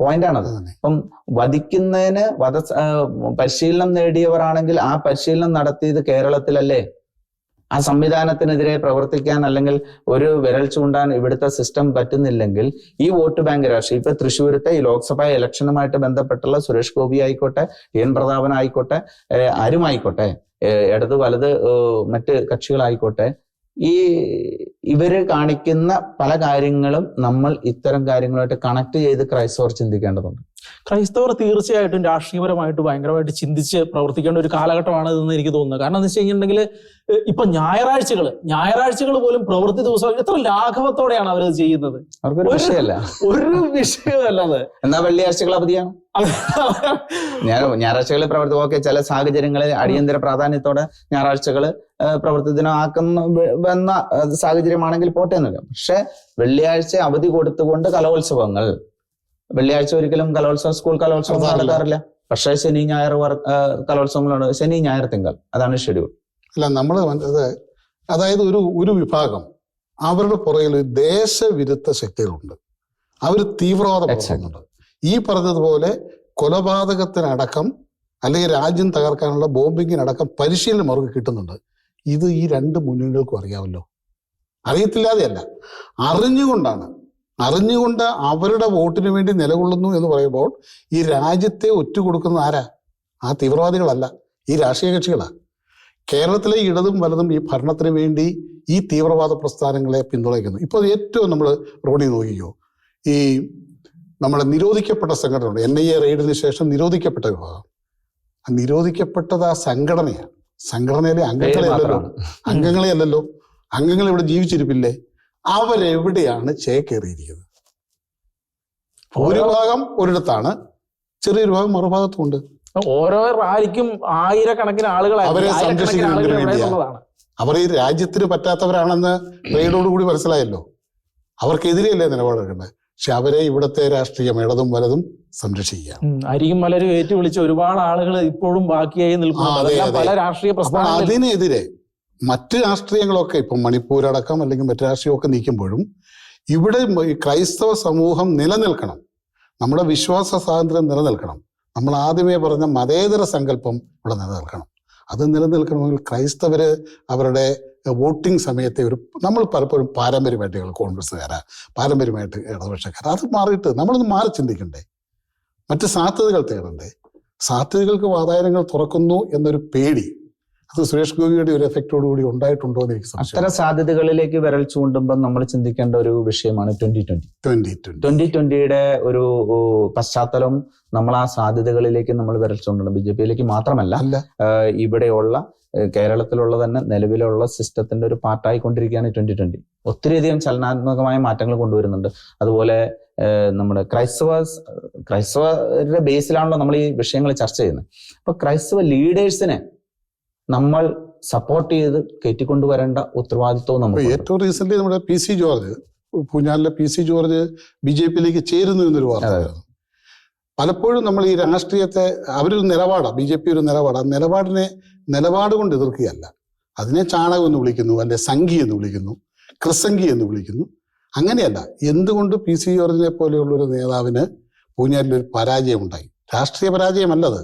പോയിന്റ് ആണത് അത് തന്നെ. അപ്പം വധിക്കുന്നതിന് വധ പരിശീലനം നേടിയവരാണെങ്കിൽ ആ പരിശീലനം നടത്തിയത് കേരളത്തിലല്ലേ? ആ സംവിധാനത്തിനെതിരെ പ്രവർത്തിക്കാൻ അല്ലെങ്കിൽ ഒരു വിരൽ ചൂണ്ടാൻ ഇവിടുത്തെ സിസ്റ്റം പറ്റുന്നില്ലെങ്കിൽ ഈ വോട്ട് ബാങ്ക് രാഷ്ട്രീയം ഇപ്പൊ തൃശ്ശൂരത്തെ ഈ ലോക്സഭാ ഇലക്ഷനുമായിട്ട് ബന്ധപ്പെട്ടുള്ള സുരേഷ് ഗോപി ആയിക്കോട്ടെ എൻ പ്രതാപൻ ആയിക്കോട്ടെ ആരുമായിക്കോട്ടെ ഇടത് വലത് മറ്റ് കക്ഷികളായിക്കോട്ടെ ഈ ഇവർ കാണിക്കുന്ന പല കാര്യങ്ങളും നമ്മൾ ഇത്തരം കാര്യങ്ങളുമായിട്ട് കണക്ട് ചെയ്ത് ക്രൈസ്തവർ ചിന്തിക്കേണ്ടതുണ്ട്. ക്രൈസ്തവർ തീർച്ചയായിട്ടും രാഷ്ട്രീയപരമായിട്ട് ഭയങ്കരമായിട്ട് ചിന്തിച്ച് പ്രവർത്തിക്കേണ്ട ഒരു കാലഘട്ടമാണ് ഇതെന്ന് എനിക്ക് തോന്നുന്നത്. കാരണം എന്ന് വെച്ച് കഴിഞ്ഞിട്ടുണ്ടെങ്കിൽ ഇപ്പൊ ഞായറാഴ്ചകൾ ഞായറാഴ്ചകൾ പോലും പ്രവൃത്തി ദിവസം എത്ര ലാഘവത്തോടെയാണ് അവരത് ചെയ്യുന്നത്. ഒരു- വിഷയമല്ല. ഒരു വിഷയമല്ല അത്. എന്നാ വെള്ളിയാഴ്ചകൾ അവധിയാണ്? ഞാൻ ഞായറാഴ്ചകളിൽ പ്രവർത്തി ഓക്കെ ചില സാഹചര്യങ്ങളിൽ അടിയന്തര പ്രാധാന്യത്തോടെ ഞായറാഴ്ചകൾ ആക്കുന്ന വന്ന സാഹചര്യമാണെങ്കിൽ പോട്ടെ എന്നല്ല. പക്ഷെ വെള്ളിയാഴ്ച അവധി കൊടുത്തുകൊണ്ട് കലോത്സവങ്ങൾ വെള്ളിയാഴ്ച ഒരിക്കലും കലോത്സവം സ്കൂൾ കലോത്സവം നടത്താറില്ല. നടത്താറില്ല പക്ഷേ ശനി ഞായർ കലോത്സവങ്ങളാണ് ശനി ഞായർ തിങ്കൾ. അതാണ് ഷെഡ്യൂൾ അല്ല നമ്മൾ അതായത് ഒരു ഒരു വിഭാഗം അവരുടെ പുറകിൽ ദേശവിരുദ്ധ ശക്തികളുണ്ട്. അവർ തീവ്രവാദം. ഈ പറഞ്ഞതുപോലെ കൊലപാതകത്തിനടക്കം അല്ലെങ്കിൽ രാജ്യം തകർക്കാനുള്ള ബോംബിങ്ങിനടക്കം പരിശീലനം അവർക്ക് കിട്ടുന്നുണ്ട്. ഇത് ഈ രണ്ട് മുന്നണികൾക്കും അറിയാമല്ലോ. അറിയത്തില്ലാതെയല്ല. അറിഞ്ഞുകൊണ്ടാണ് അറിഞ്ഞുകൊണ്ട് അവരുടെ വോട്ടിന് വേണ്ടി നിലകൊള്ളുന്നു എന്ന് പറയുമ്പോൾ ഈ രാജ്യത്തെ ഒറ്റുകൊടുക്കുന്ന ആരാ? ആ തീവ്രവാദികളല്ല. ഈ രാഷ്ട്രീയ കക്ഷികളാണ് കേരളത്തിലെ ഇടതും വലതും ഈ ഭരണത്തിന് വേണ്ടി ഈ തീവ്രവാദ പ്രസ്ഥാനങ്ങളെ പിന്തുണയ്ക്കുന്നു. ഇപ്പോൾ ഏറ്റവും നമ്മൾ റോഡിൽ നോക്കിക്കോ. ഈ നമ്മളെ നിരോധിക്കപ്പെട്ട സംഘടനയുണ്ട്. എൻ ഐ എ റെയ്ഡിന് ശേഷം നിരോധിക്കപ്പെട്ട വിഭാഗം. ആ നിരോധിക്കപ്പെട്ടത് ആ സംഘടനയാണ് സംഘടനയിലെ അംഗങ്ങളെ അല്ലല്ലോ. അംഗങ്ങളെ അല്ലല്ലോ. അംഗങ്ങൾ ഇവിടെ ജീവിച്ചിരിപ്പില്ലേ? അവരെവിടെയാണ് ചേക്കേറിയിരിക്കുന്നത് ഭൂരിഭാഗം ഒരിടത്താണ് ചെറിയൊരു ഭാഗം മറുഭാഗത്തുമുണ്ട്. ഓരോ റാലിക്കും ആയിരക്കണക്കിന് ആളുകൾ അവരെ സംരക്ഷിക്കുന്നതിന് വേണ്ടിയാണ്. അവർ ഈ രാജ്യത്തിന് പറ്റാത്തവരാണെന്ന് കൂടി മനസ്സിലായല്ലോ. അവർക്കെതിരെയല്ലേ നിലപാടെടുക്കേണ്ടത് പക്ഷെ അവരെ ഇവിടുത്തെ രാഷ്ട്രീയം ഇടതും വലതും സംരക്ഷിക്കുക. അരിയും മലരും ഏറ്റു വിളിച്ച ഒരുപാട് ആളുകൾ ഇപ്പോഴും ബാക്കിയായി നിൽക്കുന്നു. പല രാഷ്ട്രീയ അതിനെതിരെ മറ്റ് രാഷ്ട്രീയങ്ങളൊക്കെ ഇപ്പം മണിപ്പൂർ അടക്കം അല്ലെങ്കിൽ മറ്റു രാഷ്ട്രീയമൊക്കെ നീക്കുമ്പോഴും ഇവിടെ ക്രൈസ്തവ സമൂഹം നിലനിൽക്കണം. നമ്മുടെ വിശ്വാസ സ്വാതന്ത്ര്യം നിലനിൽക്കണം. നമ്മൾ ആദ്യമേ പറഞ്ഞ മതേതര സങ്കല്പം ഇവിടെ നിലനിൽക്കണം. അത് നിലനിൽക്കണമെങ്കിൽ ക്രൈസ്തവര് അവരുടെ വോട്ടിംഗ് സമയത്തെ ഒരു നമ്മൾ പലപ്പോഴും പാരമ്പര്യമായിട്ട് കോൺഗ്രസ്സുകാരാ പാരമ്പര്യമായിട്ട് ഇടതുപക്ഷക്കാരാ. അത് മാറിയിട്ട് നമ്മളൊന്ന് മാറി ചിന്തിക്കണ്ടേ? മറ്റ് സാധ്യതകൾ തേടണ്ടേ? സാധ്യതകൾക്ക് വാതായനങ്ങൾ തുറക്കുന്നു എന്നൊരു പേടി അത് സുരേഷ് ഗോപിയുടെ ഒരു എഫക്റ്റോട് കൂടി ഉണ്ടായിട്ടുണ്ടോ എന്ന് എനിക്ക് അത്തരം സാധ്യതകളിലേക്ക് വിരൽ ചൂണ്ടുമ്പോൾ നമ്മൾ ചിന്തിക്കേണ്ട ഒരു വിഷയമാണ് twenty twenty. Twenty twenty. Twenty ട്വന്റിയുടെ ഒരു പശ്ചാത്തലം നമ്മൾ ആ സാധ്യതകളിലേക്ക് നമ്മൾ വിരൽ ചൂണ്ടണം. ബി ജെ പിയിലേക്ക് മാത്രമല്ല ഇവിടെയുള്ള കേരളത്തിലുള്ള തന്നെ നിലവിലുള്ള സിസ്റ്റത്തിന്റെ ഒരു പാർട്ടായിക്കൊണ്ടിരിക്കുകയാണ് ട്വന്റി ട്വന്റി. ഒത്തിരിയധികം ചലനാത്മകമായ മാറ്റങ്ങൾ കൊണ്ടുവരുന്നുണ്ട്. അതുപോലെ നമ്മുടെ ക്രൈസ്തവ ക്രൈസ്തവരുടെ ബേസിലാണല്ലോ നമ്മൾ ഈ വിഷയങ്ങൾ ചർച്ച ചെയ്യുന്നത്. അപ്പൊ ക്രൈസ്തവ ലീഡേഴ്സിനെ നമ്മൾ സപ്പോർട്ട് ചെയ്ത് കയറ്റിക്കൊണ്ടുവരേണ്ട ഉത്തരവാദിത്വം നമ്മൾ നമുക്ക് ഏറ്റവും റീസെന്റ് നമ്മുടെ P C George പൂഞ്ഞാലിലെ P C George B J പിയിലേക്ക് ചേരുന്നു എന്നൊരു വാർത്ത പലപ്പോഴും നമ്മൾ ഈ രാഷ്ട്രീയത്തെ അവരൊരു നിലപാടാണ് ബി ജെ പി ഒരു നിലപാടാണ് നിലപാടിനെ നിലപാട് കൊണ്ട് എതിർക്കുകയല്ല. അതിനെ ചാണകം എന്ന് വിളിക്കുന്നു അല്ലെ സംഘി എന്ന് വിളിക്കുന്നു ക്രിസംഗി എന്ന് വിളിക്കുന്നു. അങ്ങനെയല്ല എന്തുകൊണ്ട് പി സി ജോർജിനെ പോലെയുള്ള ഒരു നേതാവിന് പൂഞ്ഞാലിൽ ഒരു പരാജയം ഉണ്ടായി രാഷ്ട്രീയ പരാജയമല്ലത്.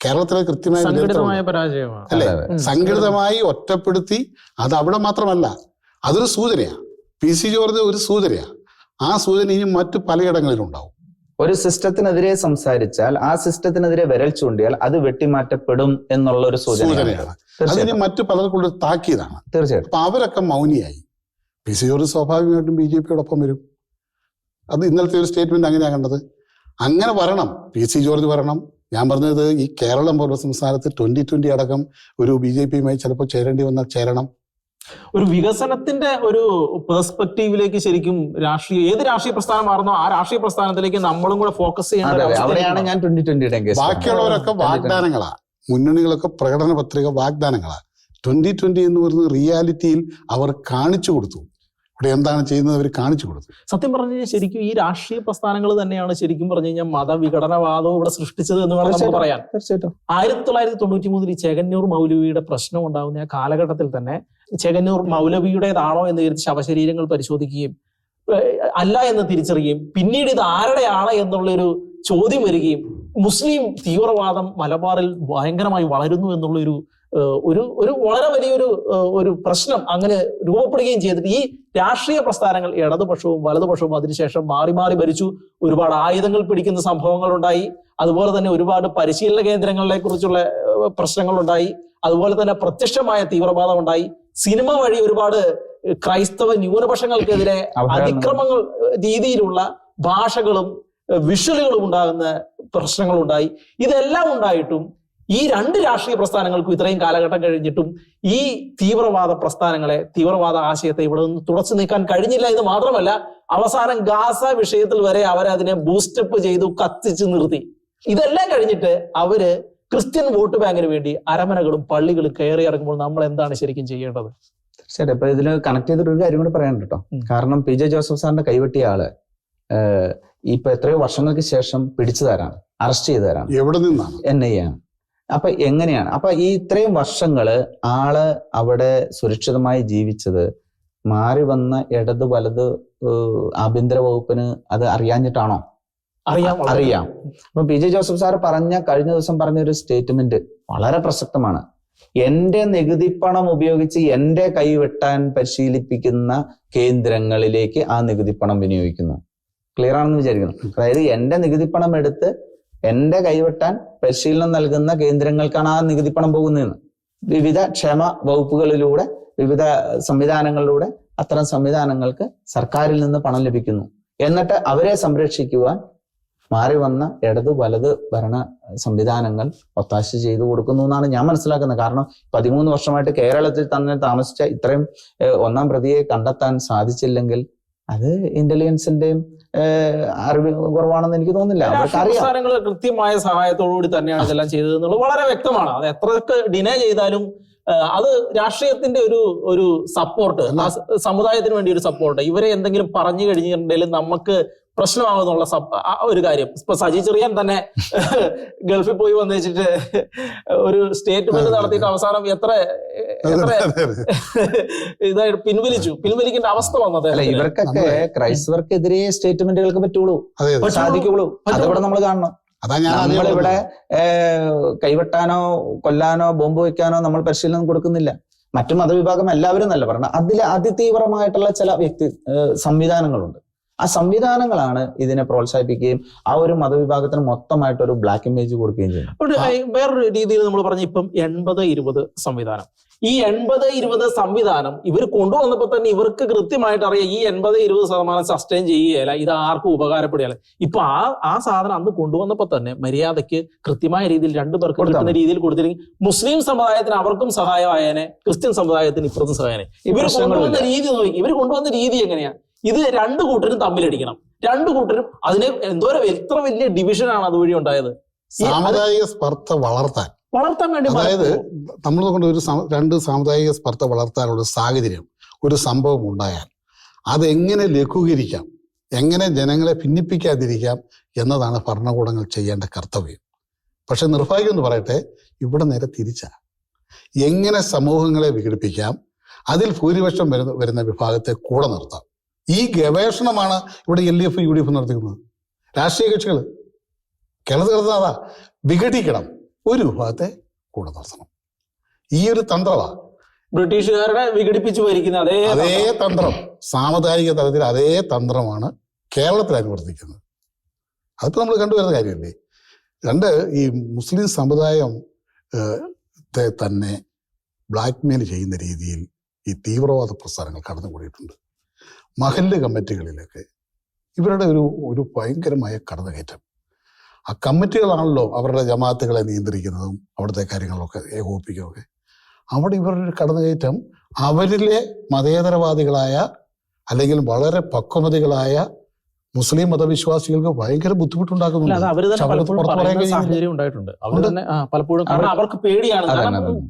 കേരളത്തിലെ കൃത്യമായ അല്ലെ. സംഘടിതമായി ഒറ്റപ്പെടുത്തി അത് അവിടെ മാത്രമല്ല അതൊരു സൂചനയാണ് പി സി ജോർജ് ഒരു സൂചനയാണ് ആ സൂചന ഇനി മറ്റു പലയിടങ്ങളിലും ഉണ്ടാവും ഒരു സിസ്റ്റത്തിനെതിരെ സംസാരിച്ചാൽ ആ സിസ്റ്റത്തിനെതിരെ വിരൽ ചൂണ്ടിയാൽ അത് വെട്ടിമാറ്റപ്പെടും എന്നുള്ള ഒരു സൂചന സൂചനയാണ്. അതിന് മറ്റു പലർക്കുള്ള താക്കിയതാണ് താക്കീതാണ്. തീർച്ചയായിട്ടും. അപ്പൊ അവരൊക്കെ മൗനിയായി. പി സി ജോർജ് സ്വാഭാവികമായിട്ടും ബി ജെ പിയോടൊപ്പം വരും. അത് ഇന്നലത്തെ ഒരു സ്റ്റേറ്റ്മെന്റ് അങ്ങനെയാണ് കണ്ടത്. അങ്ങനെ വരണം. പി സി ജോർജ് വരണം. ഞാൻ പറഞ്ഞത് ഈ കേരളം പോലുള്ള സംസ്ഥാനത്ത് ട്വന്റി ട്വന്റി അടക്കം ഒരു ബി ജെ പിയുമായി ചിലപ്പോൾ ചേരേണ്ടി വന്ന ചേരണം. ഒരു വികസനത്തിന്റെ ഒരു പെർസ്പെക്റ്റീവിലേക്ക് ശരിക്കും രാഷ്ട്രീയ ഏത് രാഷ്ട്രീയ പ്രസ്ഥാനം മാറുന്നോ ആ രാഷ്ട്രീയ പ്രസ്ഥാനത്തിലേക്ക് നമ്മളും കൂടെ ഫോക്കസ് ഞാൻ ട്വന്റി ട്വന്റിയുടെ ബാക്കിയുള്ളവരൊക്കെ വാഗ്ദാനങ്ങളാ. മുന്നണികളൊക്കെ പ്രകടന പത്രിക വാഗ്ദാനങ്ങളാ. ട്വന്റി ട്വന്റി എന്ന് പറയുന്നത് റിയാലിറ്റിയിൽ അവർ കാണിച്ചു കൊടുത്തു. ഇവിടെ എന്താണ് ചെയ്യുന്നത് അവർ കാണിച്ചു കൊടുത്തു. സത്യം പറഞ്ഞു കഴിഞ്ഞാൽ ശരിക്കും ഈ രാഷ്ട്രീയ പ്രസ്ഥാനങ്ങൾ തന്നെയാണ് ശരിക്കും പറഞ്ഞു കഴിഞ്ഞാൽ മതവിഘടനവാദവും ഇവിടെ സൃഷ്ടിച്ചത് എന്ന് വേണം നമുക്ക് പറയാം തീർച്ചയായിട്ടും ആയിരത്തി തൊള്ളായിരത്തി തൊണ്ണൂറ്റി മൂന്നിൽ ഈ ചെകന്നൂർ മൗലവിയുടെ പ്രശ്നം ഉണ്ടാകുന്ന ആ കാലഘട്ടത്തിൽ തന്നെ ചെകന്നൂർ മൗലവിയുടേതാണോ എന്ന് കരുതി ശവശരീരങ്ങൾ പരിശോധിക്കുകയും അല്ല എന്ന് തിരിച്ചറിയുകയും പിന്നീട് ഇത് ആരുടെയാണ് എന്നുള്ളൊരു ചോദ്യം വരികയും മുസ്ലിം തീവ്രവാദം മലബാറിൽ ഭയങ്കരമായി വളരുന്നു എന്നുള്ളൊരു ഒരു ഒരു വളരെ വലിയൊരു ഒരു പ്രശ്നം അങ്ങനെ രൂപപ്പെടുകയും ചെയ്തിട്ട് ഈ രാഷ്ട്രീയ പ്രസ്ഥാനങ്ങൾ ഇടതുപക്ഷവും വലതുപക്ഷവും അതിനുശേഷം മാറി മാറി ഭരിച്ചു. ഒരുപാട് ആയുധങ്ങൾ പിടിക്കുന്ന സംഭവങ്ങൾ ഉണ്ടായി അതുപോലെ തന്നെ ഒരുപാട് പരിശീലന കേന്ദ്രങ്ങളെ കുറിച്ചുള്ള പ്രശ്നങ്ങൾ പ്രശ്നങ്ങളുണ്ടായി. അതുപോലെ തന്നെ പ്രത്യക്ഷമായ തീവ്രവാദം ഉണ്ടായി. സിനിമ വഴി ഒരുപാട് ക്രൈസ്തവ ന്യൂനപക്ഷങ്ങൾക്കെതിരെ അതിക്രമങ്ങൾ രീതിയിലുള്ള ഭാഷകളും വിഷ്വലുകളും ഉണ്ടാകുന്ന പ്രശ്നങ്ങളുണ്ടായി. ഇതെല്ലാം ഉണ്ടായിട്ടും ഈ രണ്ട് രാഷ്ട്രീയ പ്രസ്ഥാനങ്ങൾക്കും ഇത്രയും കാലഘട്ടം കഴിഞ്ഞിട്ടും ഈ തീവ്രവാദ പ്രസ്ഥാനങ്ങളെ തീവ്രവാദ ആശയത്തെ ഇവിടെ നിന്ന് തുടച്ചു നീക്കാൻ കഴിഞ്ഞില്ല എന്ന് മാത്രമല്ല അവസാനം ഗാസ വിഷയത്തിൽ വരെ അവരതിനെ ബൂസ്റ്റപ്പ് ചെയ്തു കത്തിച്ചു നിർത്തി. ഇതെല്ലാം കഴിഞ്ഞിട്ട് അവർ ക്രിസ്ത്യൻ വോട്ട് ബാങ്കിന് വേണ്ടി അരമനകളും പള്ളികളും കയറി ഇറങ്ങുമ്പോൾ നമ്മൾ എന്താണ് ശരിക്കും ചെയ്യേണ്ടത്? തീർച്ചയായിട്ടും. അപ്പൊ ഇതിൽ കണക്ട് ചെയ്തിട്ട് ഒരു കാര്യം കൂടി പറയാനുണ്ട് കേട്ടോ കാരണം പി ജെ ജോസഫ് സാറിന്റെ കൈവെട്ടിയ ആൾ ഏഹ്, ഇപ്പൊ എത്രയോ വർഷങ്ങൾക്ക് ശേഷം പിടിച്ചു തരാണ് അറസ്റ്റ് ചെയ്തു തരാണ് എവിടെ നിന്നാണ്? എൻ ഐ ആണ്. അപ്പൊ എങ്ങനെയാണ്? അപ്പൊ ഈ ഇത്രയും വർഷങ്ങൾ ആൾ അവിടെ സുരക്ഷിതമായി ജീവിച്ചത് മാറി വന്ന ഇടത് വലത് ആഭ്യന്തര വകുപ്പിന് അത് അറിയാഞ്ഞിട്ടാണോ? അറിയാം അറിയാം. അപ്പൊ പി ജെ ജോസഫ് സാർ പറഞ്ഞ കഴിഞ്ഞ ദിവസം പറഞ്ഞ ഒരു സ്റ്റേറ്റ്മെന്റ് വളരെ പ്രസക്തമാണ്. എന്റെ നികുതിപ്പണം ഉപയോഗിച്ച് എന്റെ കൈവെട്ടാൻ പരിശീലിപ്പിക്കുന്ന കേന്ദ്രങ്ങളിലേക്ക് ആ നികുതിപ്പണം വിനിയോഗിക്കുന്നു. ക്ലിയർ ആണെന്ന് വിചാരിക്കുന്നു. അതായത് എന്റെ നികുതിപ്പണം എടുത്ത് എന്റെ കൈവെട്ടാൻ പരിശീലനം നൽകുന്ന കേന്ദ്രങ്ങൾക്കാണ് ആ നികുതിപ്പണം പോകുന്നതെന്ന്. വിവിധ ക്ഷേമ വകുപ്പുകളിലൂടെ വിവിധ സംവിധാനങ്ങളിലൂടെ അത്തരം സംവിധാനങ്ങൾക്ക് സർക്കാരിൽ നിന്ന് പണം ലഭിക്കുന്നു. എന്നിട്ട് അവരെ സംരക്ഷിക്കുവാൻ മാറി വന്ന ഇടത് വലത് ഭരണ സംവിധാനങ്ങൾ ഒത്താശ ചെയ്തു കൊടുക്കുന്നു എന്നാണ് ഞാൻ മനസ്സിലാക്കുന്നത്. കാരണം പതിമൂന്ന് വർഷമായിട്ട് കേരളത്തിൽ തന്നെ താമസിച്ച ഇത്രയും ഒന്നാം പ്രതിയെ കണ്ടെത്താൻ സാധിച്ചില്ലെങ്കിൽ അത് ഇന്റലിജൻസിന്റെയും അറിവ് കുറവാണെന്ന് എനിക്ക് തോന്നുന്നില്ല. സംസ്ഥാനങ്ങൾ കൃത്യമായ സഹായത്തോടുകൂടി തന്നെയാണ് ഇതെല്ലാം ചെയ്തത് എന്നുള്ളത് വളരെ വ്യക്തമാണ്. അത് എത്രയൊക്കെ ഡിനേ ചെയ്താലും അത് രാഷ്ട്രീയത്തിന്റെ ഒരു ഒരു സപ്പോർട്ട് സമുദായത്തിന് വേണ്ടി ഒരു സപ്പോർട്ട് ഇവരെ എന്തെങ്കിലും പറഞ്ഞു കഴിഞ്ഞിട്ടുണ്ടെങ്കിൽ നമുക്ക് പ്രശ്നമാകുന്നുള്ള ഒരു കാര്യം. ഇപ്പൊ സജി ചെറിയാൻ തന്നെ ഗൾഫിൽ പോയി വന്നു വെച്ചിട്ട് ഒരു സ്റ്റേറ്റ്മെന്റ് നടത്തിയിട്ട് അവസാനം എത്ര എത്ര ഇതായിട്ട് പിൻവലിച്ചു. പിൻവലിക്കേണ്ട അവസ്ഥ വന്നത് അല്ല ഇവർക്കൊക്കെ ക്രൈസ്തവർക്കെതിരെ സ്റ്റേറ്റ്മെന്റുകൾക്ക് പറ്റുള്ളൂ. സാധിക്കുള്ളൂ അതവിടെ നമ്മൾ കാണണം. അതാ ഞാൻ ആദ്യം നമ്മളിവിടെ കൈവെട്ടാനോ കൊല്ലാനോ ബോംബ് വയ്ക്കാനോ നമ്മൾ പരിശീലനം കൊടുക്കുന്നില്ല. മറ്റു മതവിഭാഗം എല്ലാവരും നല്ല പറഞ്ഞു അതിൽ അതിതീവ്രമായിട്ടുള്ള ചില വ്യക്തി സംവിധാനങ്ങളുണ്ട്. ആ സംവിധാനങ്ങളാണ് ഇതിനെ പ്രോത്സാഹിപ്പിക്കുകയും ആ ഒരു മതവിഭാഗത്തിന് മൊത്തമായിട്ട് ഒരു ബ്ലാക്ക് ഇമേജ് കൊടുക്കുകയും ചെയ്യും വേറൊരു രീതിയിൽ നമ്മൾ പറഞ്ഞ ഇപ്പം എൺപത് ഇരുപത് സംവിധാനം. ഈ എൺപത് ഇരുപത് സംവിധാനം ഇവർ കൊണ്ടുവന്നപ്പോൾ തന്നെ ഇവർക്ക് കൃത്യമായിട്ട് അറിയാം ഈ എൺപത് ഇരുപത് ശതമാനം സസ്റ്റെയിൻ ചെയ്യുകയല്ല ഇത് ആർക്കും ഉപകാരപ്പെടുകയല്ല. ഇപ്പൊ ആ ആ സാധനം അന്ന് കൊണ്ടുവന്നപ്പോൾ തന്നെ മര്യാദയ്ക്ക് കൃത്യമായ രീതിയിൽ രണ്ടു പേർക്ക് കൊടുക്കുന്ന രീതിയിൽ കൊടുത്തില്ലെങ്കിൽ മുസ്ലിം സമുദായത്തിന് അവർക്കും സഹായമായേനെ ക്രിസ്ത്യൻ സമുദായത്തിന് ഇപ്പുറത്തും സഹായനെ ഇവർ കൊണ്ടുവന്ന രീതി നോക്കി ഇവർ കൊണ്ടുവന്ന രീതി എങ്ങനെയാ? ഇത് രണ്ടു കൂട്ടരും തമ്മിലടിക്കണം. രണ്ടു കൂട്ടരും അതിനെ എന്തോരം എത്ര വലിയ ഡിവിഷനാണ് അതുവഴി ഉണ്ടായത്. സാമുദായിക സ്പർദ്ധ വളർത്താൻ. വളർത്താൻ വേണ്ടി അതായത് നമ്മൾ കൊണ്ട് ഒരു രണ്ട് സാമുദായിക സ്പർദ്ധ വളർത്താനുള്ള സാഹചര്യം ഒരു സംഭവം ഉണ്ടായാൽ. അതെങ്ങനെ ലഘൂകരിക്കാം? എങ്ങനെ ജനങ്ങളെ ഭിന്നിപ്പിക്കാതിരിക്കാം? എന്നതാണ് ഭരണകൂടങ്ങൾ ചെയ്യേണ്ട കർത്തവ്യം. പക്ഷെ നിർഭാഗ്യം എന്ന് പറയട്ടെ ഇവിടെ നേരെ തിരിച്ചാ. എങ്ങനെ സമൂഹങ്ങളെ വിഘടിപ്പിക്കാം? അതിൽ ഭൂരിപക്ഷം വരുന്ന വരുന്ന വിഭാഗത്തെ കൂടെ നിർത്താം. ഈ ഗവേഷണമാണ് ഇവിടെ L D F U D F നടത്തിക്കുന്നത്. രാഷ്ട്രീയ കക്ഷികൾ കേരളത്തിൽ നടത്തുന്നത് അതാ വിഘടിക്കണം. ഒരു വിഭാഗത്തെ കൂടെ നിർത്തണം. ഈ ഒരു തന്ത്രമാണ് ബ്രിട്ടീഷുകാരുടെ വിഘടിപ്പിച്ചു ഭരിക്കുന്ന അതേ അതേ തന്ത്രം. സാമുദായിക തലത്തിൽ അതേ തന്ത്രമാണ് കേരളത്തിൽ അനുവർത്തിക്കുന്നത് അതിപ്പോ നമ്മൾ കണ്ടുവരുന്ന കാര്യമല്ലേ? രണ്ട് ഈ മുസ്ലിം സമുദായം തന്നെ ബ്ലാക്ക്മെയിൽ ചെയ്യുന്ന രീതിയിൽ ഈ തീവ്രവാദ പ്രസ്ഥാനങ്ങൾ കടന്നുകൂടിയിട്ടുണ്ട്. മഹല്ല് കമ്മിറ്റികളിലൊക്കെ ഇവരുടെ ഒരു ഒരു ഭയങ്കരമായ കടന്നുകയറ്റം. ആ കമ്മിറ്റികളാണല്ലോ അവരുടെ ജമാഅത്തുകളെ നിയന്ത്രിക്കുന്നതും അവിടുത്തെ കാര്യങ്ങളൊക്കെ ഏകോപിപ്പിക്കുകയൊക്കെ. അവിടെ ഇവരുടെ ഒരു കടന്നുകയറ്റം അവരിലെ മതേതരവാദികളായ അല്ലെങ്കിൽ വളരെ പക്വമതികളായ മുസ്ലിം മതവിശ്വാസികൾക്ക് ഭയങ്കര ബുദ്ധിമുട്ടുണ്ടാക്കുന്നുണ്ട്. അവർക്ക് പേടിയാണ്.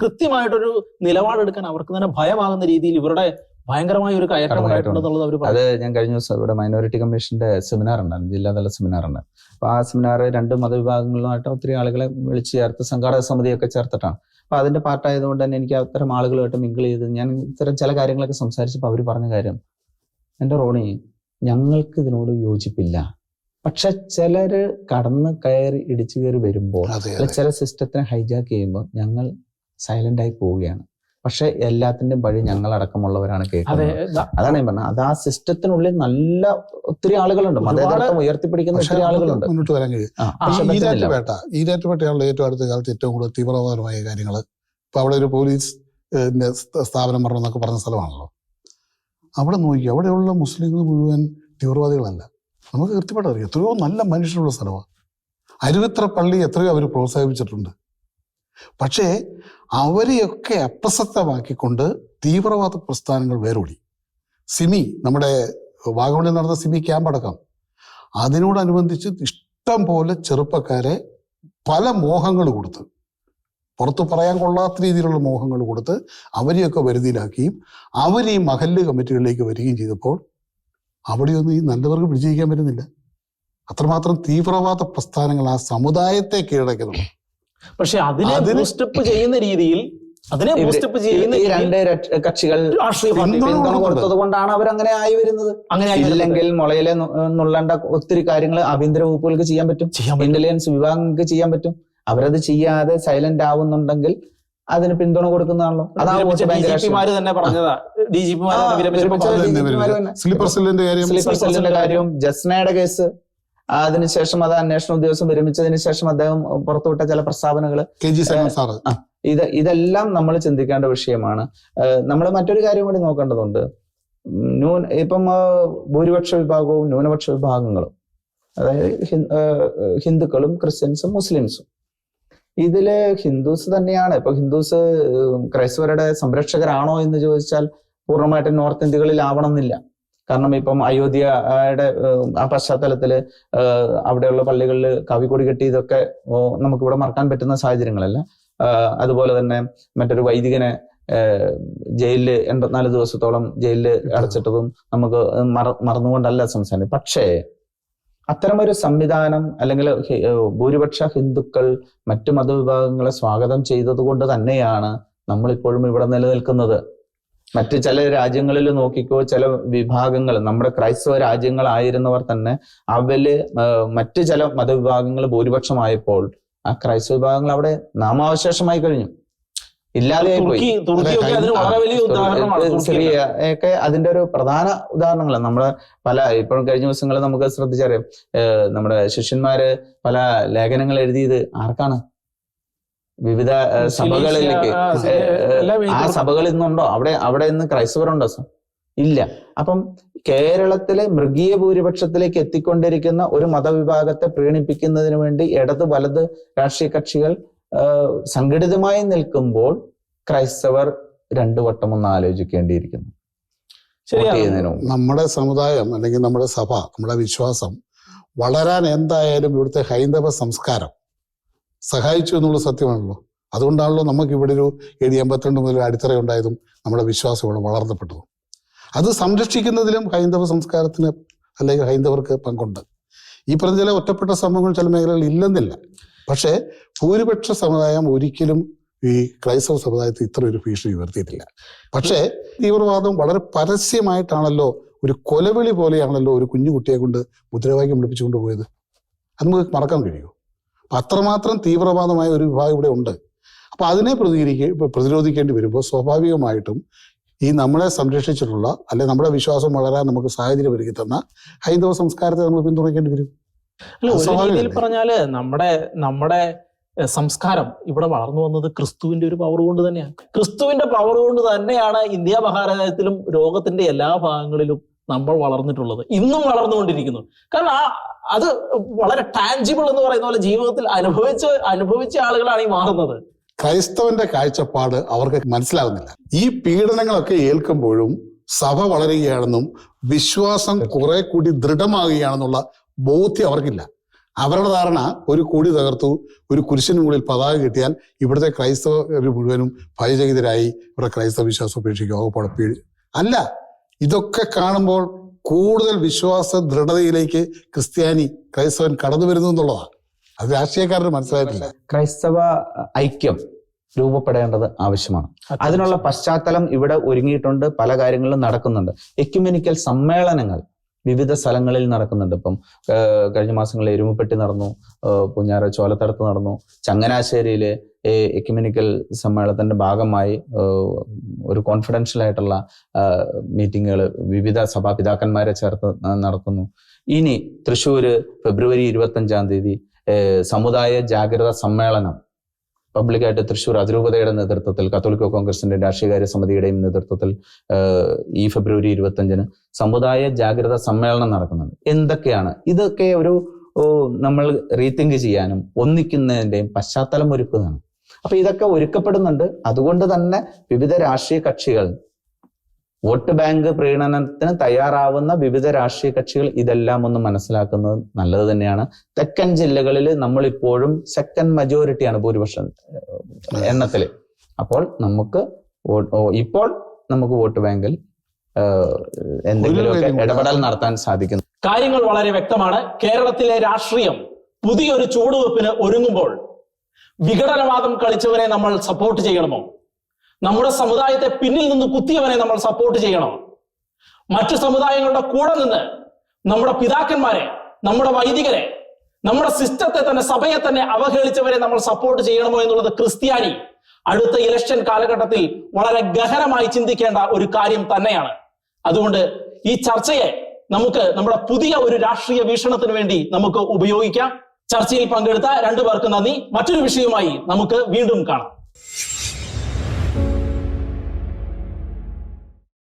കൃത്യമായിട്ടൊരു നിലപാടെടുക്കാൻ അവർക്ക് തന്നെ ഭയമാകുന്ന രീതിയിൽ ഇവരുടെ ഭയങ്കരമായ ഒരു കയറ്റം കടന്നുകയറ്റം ഉണ്ടായിട്ടുണ്ടെന്നുള്ളത് അവർ അത് ഞാൻ കഴിഞ്ഞ ദിവസം ഇവിടെ മൈനോറിറ്റി കമ്മീഷന്റെ സെമിനാർ ഉണ്ടായിരുന്നു. ജില്ലാതല സെമിനാർ ഉണ്ട് അപ്പൊ ആ സെമിനാർ രണ്ട് മതവിഭാഗങ്ങളിലുമായിട്ട് ഒത്തിരി ആളുകളെ വിളിച്ചു ചേർത്ത് സംഘാടക സമിതിയൊക്കെ ചേർത്തിട്ടാണ്. അപ്പൊ അതിന്റെ പാർട്ടായതുകൊണ്ട് തന്നെ എനിക്ക് അത്തരം ആളുകളുമായിട്ട് മിങ്കിൾ ചെയ്ത് ഞാൻ ഇത്തരം ചില കാര്യങ്ങളൊക്കെ സംസാരിച്ചപ്പോൾ അവർ പറഞ്ഞ കാര്യം എന്റെ റോണി ഞങ്ങൾക്ക് ഇതിനോട് യോജിപ്പില്ല. പക്ഷെ ചിലര് കടന്ന് കയറി ഇടിച്ചു കയറി വരുമ്പോൾ ചില സിസ്റ്റത്തിനെ ഹൈജാക്ക് ചെയ്യുമ്പോൾ ഞങ്ങൾ സൈലന്റ് ആയി പോവുകയാണ്. പക്ഷെ എല്ലാത്തിന്റെയും വഴി ഞങ്ങളടക്കമുള്ളവരാണ് കേൾക്കുന്നത്. അതാണ് ഞാൻ പറഞ്ഞത്. അത് ആ സിസ്റ്റത്തിനുള്ളിൽ നല്ല ഒത്തിരി ആളുകളുണ്ട്. മതേതരത്വം ഉയർത്തിപ്പിടിക്കുന്ന ഒത്തിരി ആളുകളുണ്ട്. മുന്നോട്ട് വരാൻ കഴിയും. ഈരാറ്റുപേട്ട ഏറ്റവും അടുത്ത കാലത്ത് ഏറ്റവും കൂടുതൽ തീവ്രവാദപരമായ കാര്യങ്ങൾ. ഇപ്പൊ അവിടെ ഒരു പോലീസ് സ്ഥാപനം പറഞ്ഞു എന്നൊക്കെ പറഞ്ഞ സ്ഥലമാണല്ലോ. അവിടെ നോക്കി അവിടെയുള്ള മുസ്ലിങ്ങൾ മുഴുവൻ തീവ്രവാദികളല്ല. നമുക്ക് കൃത്യമായിട്ട് അറിയാം. എത്രയോ നല്ല മനുഷ്യരുള്ള സ്ഥലമാണ്. അരുവിത്ര പള്ളി എത്രയോ അവർ പ്രോത്സാഹിപ്പിച്ചിട്ടുണ്ട്. പക്ഷേ അവരെയൊക്കെ അപ്രസക്തമാക്കിക്കൊണ്ട് തീവ്രവാദ പ്രസ്ഥാനങ്ങൾ വേരോടി. സിമി നമ്മുടെ വാഗമണിൽ നടന്ന സിമി ക്യാമ്പ് അടക്കം. അതിനോടനുബന്ധിച്ച് ഇഷ്ടം പോലെ ചെറുപ്പക്കാരെ പല മോഹങ്ങൾ കൊടുത്ത് പുറത്ത് പറയാൻ കൊള്ളാത്ത രീതിയിലുള്ള മോഹങ്ങൾ കൊടുത്ത് അവരെയൊക്കെ വരുതിയിലാക്കുകയും അവർ ഈ മഹല്ല് കമ്മിറ്റികളിലേക്ക് വരികയും ചെയ്തപ്പോൾ അവിടെയൊന്നും ഈ നല്ലവർക്ക് വിജയിക്കാൻ പറ്റുന്നില്ല. അത്രമാത്രം തീവ്രവാദ പ്രസ്ഥാനങ്ങൾ ആ സമുദായത്തെ കീഴടക്കുന്നു പക്ഷെ അതിനെ ബൂസ്റ്റപ്പ് ചെയ്യുന്ന രീതിയിൽ അതിനെ ബൂസ്റ്റപ്പ് ചെയ്യുന്ന ഈ രണ്ട് കക്ഷികൾ രാഷ്ട്രീയ പാർട്ടി പിന്തുണ കൊടുത്തത്. കൊണ്ടാണ് അവർ അങ്ങനെ ആയി വരുന്നത്. അങ്ങനെ ഇല്ലെങ്കിൽ മുളയിലെ നുള്ളണ്ട ഒത്തിരി കാര്യങ്ങൾ ആഭ്യന്തര വകുപ്പുകൾക്ക് ചെയ്യാൻ പറ്റും. ഇന്റലിജൻസ് വിഭാഗങ്ങൾക്ക് ചെയ്യാൻ പറ്റും. അവരത് ചെയ്യാതെ സൈലന്റ് ആവുന്നുണ്ടെങ്കിൽ അതിന് പിന്തുണ കൊടുക്കുന്നതാണല്ലോ. അതാണ് തന്നെ പറഞ്ഞതാ. ഡി ജി സ്ലീപ്പർ സെല്ലിന്റെ കാര്യവും ജസ്നയുടെ കേസ്. അതിനുശേഷം അത് അന്വേഷണ ഉദ്യോഗസ്ഥൻ വിരമിച്ചതിന് ശേഷം അദ്ദേഹം പുറത്തുവിട്ട ചില പ്രസ്താവനകൾ ഇത് ഇതെല്ലാം നമ്മൾ ചിന്തിക്കേണ്ട വിഷയമാണ്. നമ്മൾ മറ്റൊരു കാര്യം കൂടി നോക്കേണ്ടതുണ്ട്. ന്യൂ ന്യൂന ഇപ്പം ഭൂരിപക്ഷ വിഭാഗവും ന്യൂനപക്ഷ വിഭാഗങ്ങളും അതായത് ഹിന്ദുക്കളും ക്രിസ്ത്യൻസും മുസ്ലിംസും. ഇതിൽ ഹിന്ദുസ് തന്നെയാണ്. ഇപ്പൊ ഹിന്ദുസ് ക്രൈസ്തവരുടെ സംരക്ഷകരാണോ എന്ന് ചോദിച്ചാൽ പൂർണമായിട്ടും നോർത്ത് ഇന്ത്യകളിൽ ആവണമെന്നില്ല കാരണം ഇപ്പം അയോധ്യയുടെ ആ പശ്ചാത്തലത്തിൽ അവിടെയുള്ള പള്ളികളിൽ കവികൊടി കെട്ടി ഇതൊക്കെ നമുക്കിവിടെ മറക്കാൻ പറ്റുന്ന സാഹചര്യങ്ങളല്ല. അതുപോലെ തന്നെ മറ്റൊരു വൈദികനെ ജയിലിൽ ജയിലിൽ എൺപത്തിനാല് ദിവസത്തോളം ജയിലിൽ അടച്ചിട്ടതും നമുക്ക് മറ മറന്നുകൊണ്ടല്ല സംസാരം. പക്ഷേ അത്തരമൊരു സംവിധാനം അല്ലെങ്കിൽ ഭൂരിപക്ഷ ഹിന്ദുക്കൾ മറ്റു മതവിഭാഗങ്ങളെ സ്വാഗതം ചെയ്തത് കൊണ്ട് തന്നെയാണ് നമ്മളിപ്പോഴും ഇവിടെ നിലനിൽക്കുന്നത്. മറ്റ് ചില രാജ്യങ്ങളിൽ നോക്കിക്കോ ചില വിഭാഗങ്ങൾ നമ്മുടെ ക്രൈസ്തവ രാജ്യങ്ങളായിരുന്നവർ തന്നെ അവൽ മറ്റു ചില മതവിഭാഗങ്ങൾ ഭൂരിപക്ഷമായപ്പോൾ ആ ക്രൈസ്തവ വിഭാഗങ്ങൾ അവിടെ നാമാവശേഷമായി കഴിഞ്ഞു. ഇല്ലാതെ സിറിയ ഒക്കെ അതിന്റെ ഒരു പ്രധാന ഉദാഹരണങ്ങളാണ്. നമ്മുടെ പല ഇപ്പോൾ കഴിഞ്ഞ ദിവസങ്ങളിൽ നമുക്ക് ശ്രദ്ധിച്ചറിയാം. നമ്മുടെ ശിഷ്യന്മാര് പല ലേഖനങ്ങൾ എഴുതിയത് ആർക്കാണ്? വിവിധ സഭകളിലേക്ക് ആ, സഭകളിൽ നിന്നുണ്ടോ? അവിടെ അവിടെ നിന്ന് ക്രൈസ്തവരുണ്ടോ സർ? ഇല്ല. അപ്പം കേരളത്തിലെ മൃഗീയ ഭൂരിപക്ഷത്തിലേക്ക് എത്തിക്കൊണ്ടിരിക്കുന്ന ഒരു മതവിഭാഗത്തെ പ്രീണിപ്പിക്കുന്നതിന് വേണ്ടി ഇടത് വലത് രാഷ്ട്രീയ കക്ഷികൾ സംഘടിതമായി നിൽക്കുമ്പോൾ ക്രൈസ്തവർ രണ്ടു വട്ടം ഒന്ന് ആലോചിക്കേണ്ടിയിരിക്കുന്നു. നമ്മുടെ സമുദായം അല്ലെങ്കിൽ നമ്മുടെ സഭ നമ്മുടെ വിശ്വാസം വളരാൻ എന്തായാലും ഇവിടുത്തെ ഹൈന്ദവ സംസ്കാരം സഹായിച്ചു എന്നുള്ള സത്യമാണല്ലോ. അതുകൊണ്ടാണല്ലോ നമുക്ക് ഇവിടെ ഒരു എ ഡി എൺപത്തിരണ്ട് മുതൽ അടിത്തറ ഉണ്ടായതും നമ്മുടെ വിശ്വാസം ഇവിടെ വളർത്തപ്പെട്ടതും അത് സംരക്ഷിക്കുന്നതിലും ഹൈന്ദവ സംസ്കാരത്തിന് അല്ലെങ്കിൽ ഹൈന്ദവർക്ക് പങ്കുണ്ട്. ഈ പറഞ്ഞ ചില ഒറ്റപ്പെട്ട സംഭവങ്ങൾ ചില മേഖലകളിൽ ഇല്ലെന്നില്ല. പക്ഷേ ഭൂരിപക്ഷ സമുദായം ഒരിക്കലും ഈ ക്രൈസ്തവ സമുദായത്തിൽ ഇത്ര ഒരു ഭീഷണി ഉയർത്തിയിട്ടില്ല. പക്ഷേ തീവ്രവാദം വളരെ പരസ്യമായിട്ടാണല്ലോ ഒരു കൊലവിളി പോലെയാണല്ലോ ഒരു കുഞ്ഞു കുട്ടിയെ കൊണ്ട് മുദ്രാവാക്യം വിളിപ്പിച്ചുകൊണ്ട് പോയത്. അത് നമുക്ക് മറക്കാൻ കഴിയുമോ? അപ്പൊ അത്രമാത്രം തീവ്രവാദമായ ഒരു വിഭാഗം ഇവിടെ ഉണ്ട്. അപ്പൊ അതിനെ പ്രതികരിക്കുക പ്രതിരോധിക്കേണ്ടി വരുമ്പോൾ സ്വാഭാവികമായിട്ടും ഈ നമ്മളെ സംരക്ഷിച്ചിട്ടുള്ള അല്ലെ നമ്മുടെ വിശ്വാസം വളരാൻ നമുക്ക് സാഹചര്യം ഒരുക്കി തന്ന ഹൈന്ദവ സംസ്കാരത്തെ നമ്മൾ പിന്തുണയ്ക്കേണ്ടി വരും. രീതിയിൽ പറഞ്ഞാൽ നമ്മുടെ നമ്മുടെ സംസ്കാരം ഇവിടെ വളർന്നു വന്നത് ക്രിസ്തുവിന്റെ ഒരു പവർ കൊണ്ട് തന്നെയാണ് ക്രിസ്തുവിന്റെ പവർ കൊണ്ട് തന്നെയാണ് ഇന്ത്യ മഹാരാജ്യത്തിലും ലോകത്തിന്റെ എല്ലാ ഭാഗങ്ങളിലും നമ്മൾ വളർന്നിട്ടുള്ളത്. ഇന്നും വളർന്നുകൊണ്ടിരിക്കുന്നു. കാരണം ആ അത് വളരെ ടാഞ്ചിബിൾ എന്ന് പറയുന്ന പോലെ ജീവിതത്തിൽ അനുഭവിച്ച അനുഭവിച്ച ആളുകളാണ് ഈ മാറുന്നത്. ക്രൈസ്തവന്റെ കാഴ്ചപ്പാട് അവർക്ക് മനസ്സിലാകുന്നില്ല. ഈ പീഡനങ്ങളൊക്കെ ഏൽക്കുമ്പോഴും സഭ വളരുകയാണെന്നും വിശ്വാസം കുറെ കൂടി ദൃഢമാകുകയാണെന്നുള്ള ബോധ്യം അവർക്കില്ല. അവരുടെ ധാരണ ഒരു കൂടി തകർത്തു ഒരു കുരിശിന് മുകളിൽ പതാക കിട്ടിയാൽ ഇവിടുത്തെ ക്രൈസ്തവർ മുഴുവനും ഭയചകിതരായി ഇവിടെ ക്രൈസ്തവ വിശ്വാസം ഉപേക്ഷിക്കുക അല്ല ഇതൊക്കെ കാണുമ്പോൾ കൂടുതൽ വിശ്വാസ ദൃഢതയിലേക്ക് ക്രിസ്ത്യാനി ക്രൈസ്തവൻ കടന്നു വരുന്നു എന്നുള്ളതാണ് അത് രാഷ്ട്രീയക്കാരന് മനസ്സിലായിട്ടില്ല. ക്രൈസ്തവ ഐക്യം രൂപപ്പെടേണ്ടത് ആവശ്യമാണ്. അതിനുള്ള പശ്ചാത്തലം ഇവിടെ ഒരുങ്ങിയിട്ടുണ്ട് പല കാര്യങ്ങളും നടക്കുന്നുണ്ട്. എക്യുമെനിക്കൽ സമ്മേളനങ്ങൾ വിവിധ സ്ഥലങ്ങളിൽ നടക്കുന്നുണ്ട്. ഇപ്പം കഴിഞ്ഞ മാസങ്ങളിൽ എരുമപ്പെട്ടി നടന്നു പുഞ്ഞാറ ചോലത്തടത്ത് നടന്നു ചങ്ങനാശ്ശേരിയിലെ എക്യുമെനിക്കൽ സമ്മേളനത്തിന്റെ ഭാഗമായി ഒരു കോൺഫിഡൻഷ്യൽ ആയിട്ടുള്ള മീറ്റിങ്ങുകൾ വിവിധ സഭാപിതാക്കന്മാരെ ചേർത്ത് നടത്തുന്നു. ഇനി തൃശ്ശൂര് ഫെബ്രുവരി ഇരുപത്തി അഞ്ചാം തീയതി സമുദായ ജാഗ്രത സമ്മേളനം പബ്ലിക്കായിട്ട് തൃശൂർ അതിരൂപതയുടെ നേതൃത്വത്തിൽ കത്തോലിക്ക കോൺഗ്രസിന്റെ രാഷ്ട്രീയകാര്യ സമിതിയുടെയും നേതൃത്വത്തിൽ ഈ ഫെബ്രുവരി ഇരുപത്തി അഞ്ചിന് സമുദായ ജാഗ്രത സമ്മേളനം നടക്കുന്നുണ്ട്. എന്തൊക്കെയാണ്? ഇതൊക്കെ ഒരു നമ്മൾ റീതിങ്ക് ചെയ്യാനും ഒന്നിക്കുന്നതിന്റെയും പശ്ചാത്തലം ഒരുക്കുന്നതാണ്. അപ്പൊ ഇതൊക്കെ ഒരുക്കപ്പെടുന്നുണ്ട്. അതുകൊണ്ട് തന്നെ വിവിധ രാഷ്ട്രീയ കക്ഷികൾ വോട്ട് ബാങ്ക് പ്രീണനത്തിന് തയ്യാറാവുന്ന വിവിധ രാഷ്ട്രീയ കക്ഷികൾ ഇതെല്ലാം ഒന്ന് മനസ്സിലാക്കുന്നത് നല്ലത് തന്നെയാണ്. തെക്കൻ ജില്ലകളിൽ നമ്മൾ ഇപ്പോഴും സെക്കൻഡ് മജോറിറ്റിയാണ് ഭൂരിപക്ഷം എണ്ണത്തിൽ. അപ്പോൾ നമുക്ക് ഇപ്പോൾ നമുക്ക് വോട്ട് ബാങ്കിൽ എന്തെങ്കിലും എന്തെങ്കിലുമൊക്കെ ഇടപെടൽ നടത്താൻ സാധിക്കുന്നു. കാര്യങ്ങൾ വളരെ വ്യക്തമാണ്. കേരളത്തിലെ രാഷ്ട്രീയം പുതിയൊരു ചുവടുവെപ്പിന് ഒരുങ്ങുമ്പോൾ വിഘടനവാദം കളിച്ചവരെ നമ്മൾ സപ്പോർട്ട് ചെയ്യണമോ? നമ്മുടെ സമുദായത്തെ പിന്നിൽ നിന്ന് കുത്തിയവനെ നമ്മൾ സപ്പോർട്ട് ചെയ്യണം. മറ്റു സമുദായങ്ങളുടെ കൂടെ നിന്ന് നമ്മുടെ പിതാക്കന്മാരെ നമ്മുടെ വൈദികരെ നമ്മുടെ സിസ്റ്റത്തെ തന്നെ സഭയെ തന്നെ അവഹേളിച്ചവരെ നമ്മൾ സപ്പോർട്ട് ചെയ്യണമോ എന്നുള്ളത് ക്രിസ്ത്യാനി അടുത്ത ഇലക്ഷൻ കാലഘട്ടത്തിൽ വളരെ ഗഹനമായി ചിന്തിക്കേണ്ട ഒരു കാര്യം തന്നെയാണ്. അതുകൊണ്ട് ഈ ചർച്ചയെ നമുക്ക് നമ്മുടെ പുതിയ ഒരു രാഷ്ട്രീയ വീക്ഷണത്തിന് വേണ്ടി നമുക്ക് ഉപയോഗിക്കാം. ചർച്ചയിൽ പങ്കെടുത്ത രണ്ടു പേർക്ക് നന്ദി. മറ്റൊരു വിഷയവുമായി നമുക്ക് വീണ്ടും കാണാം.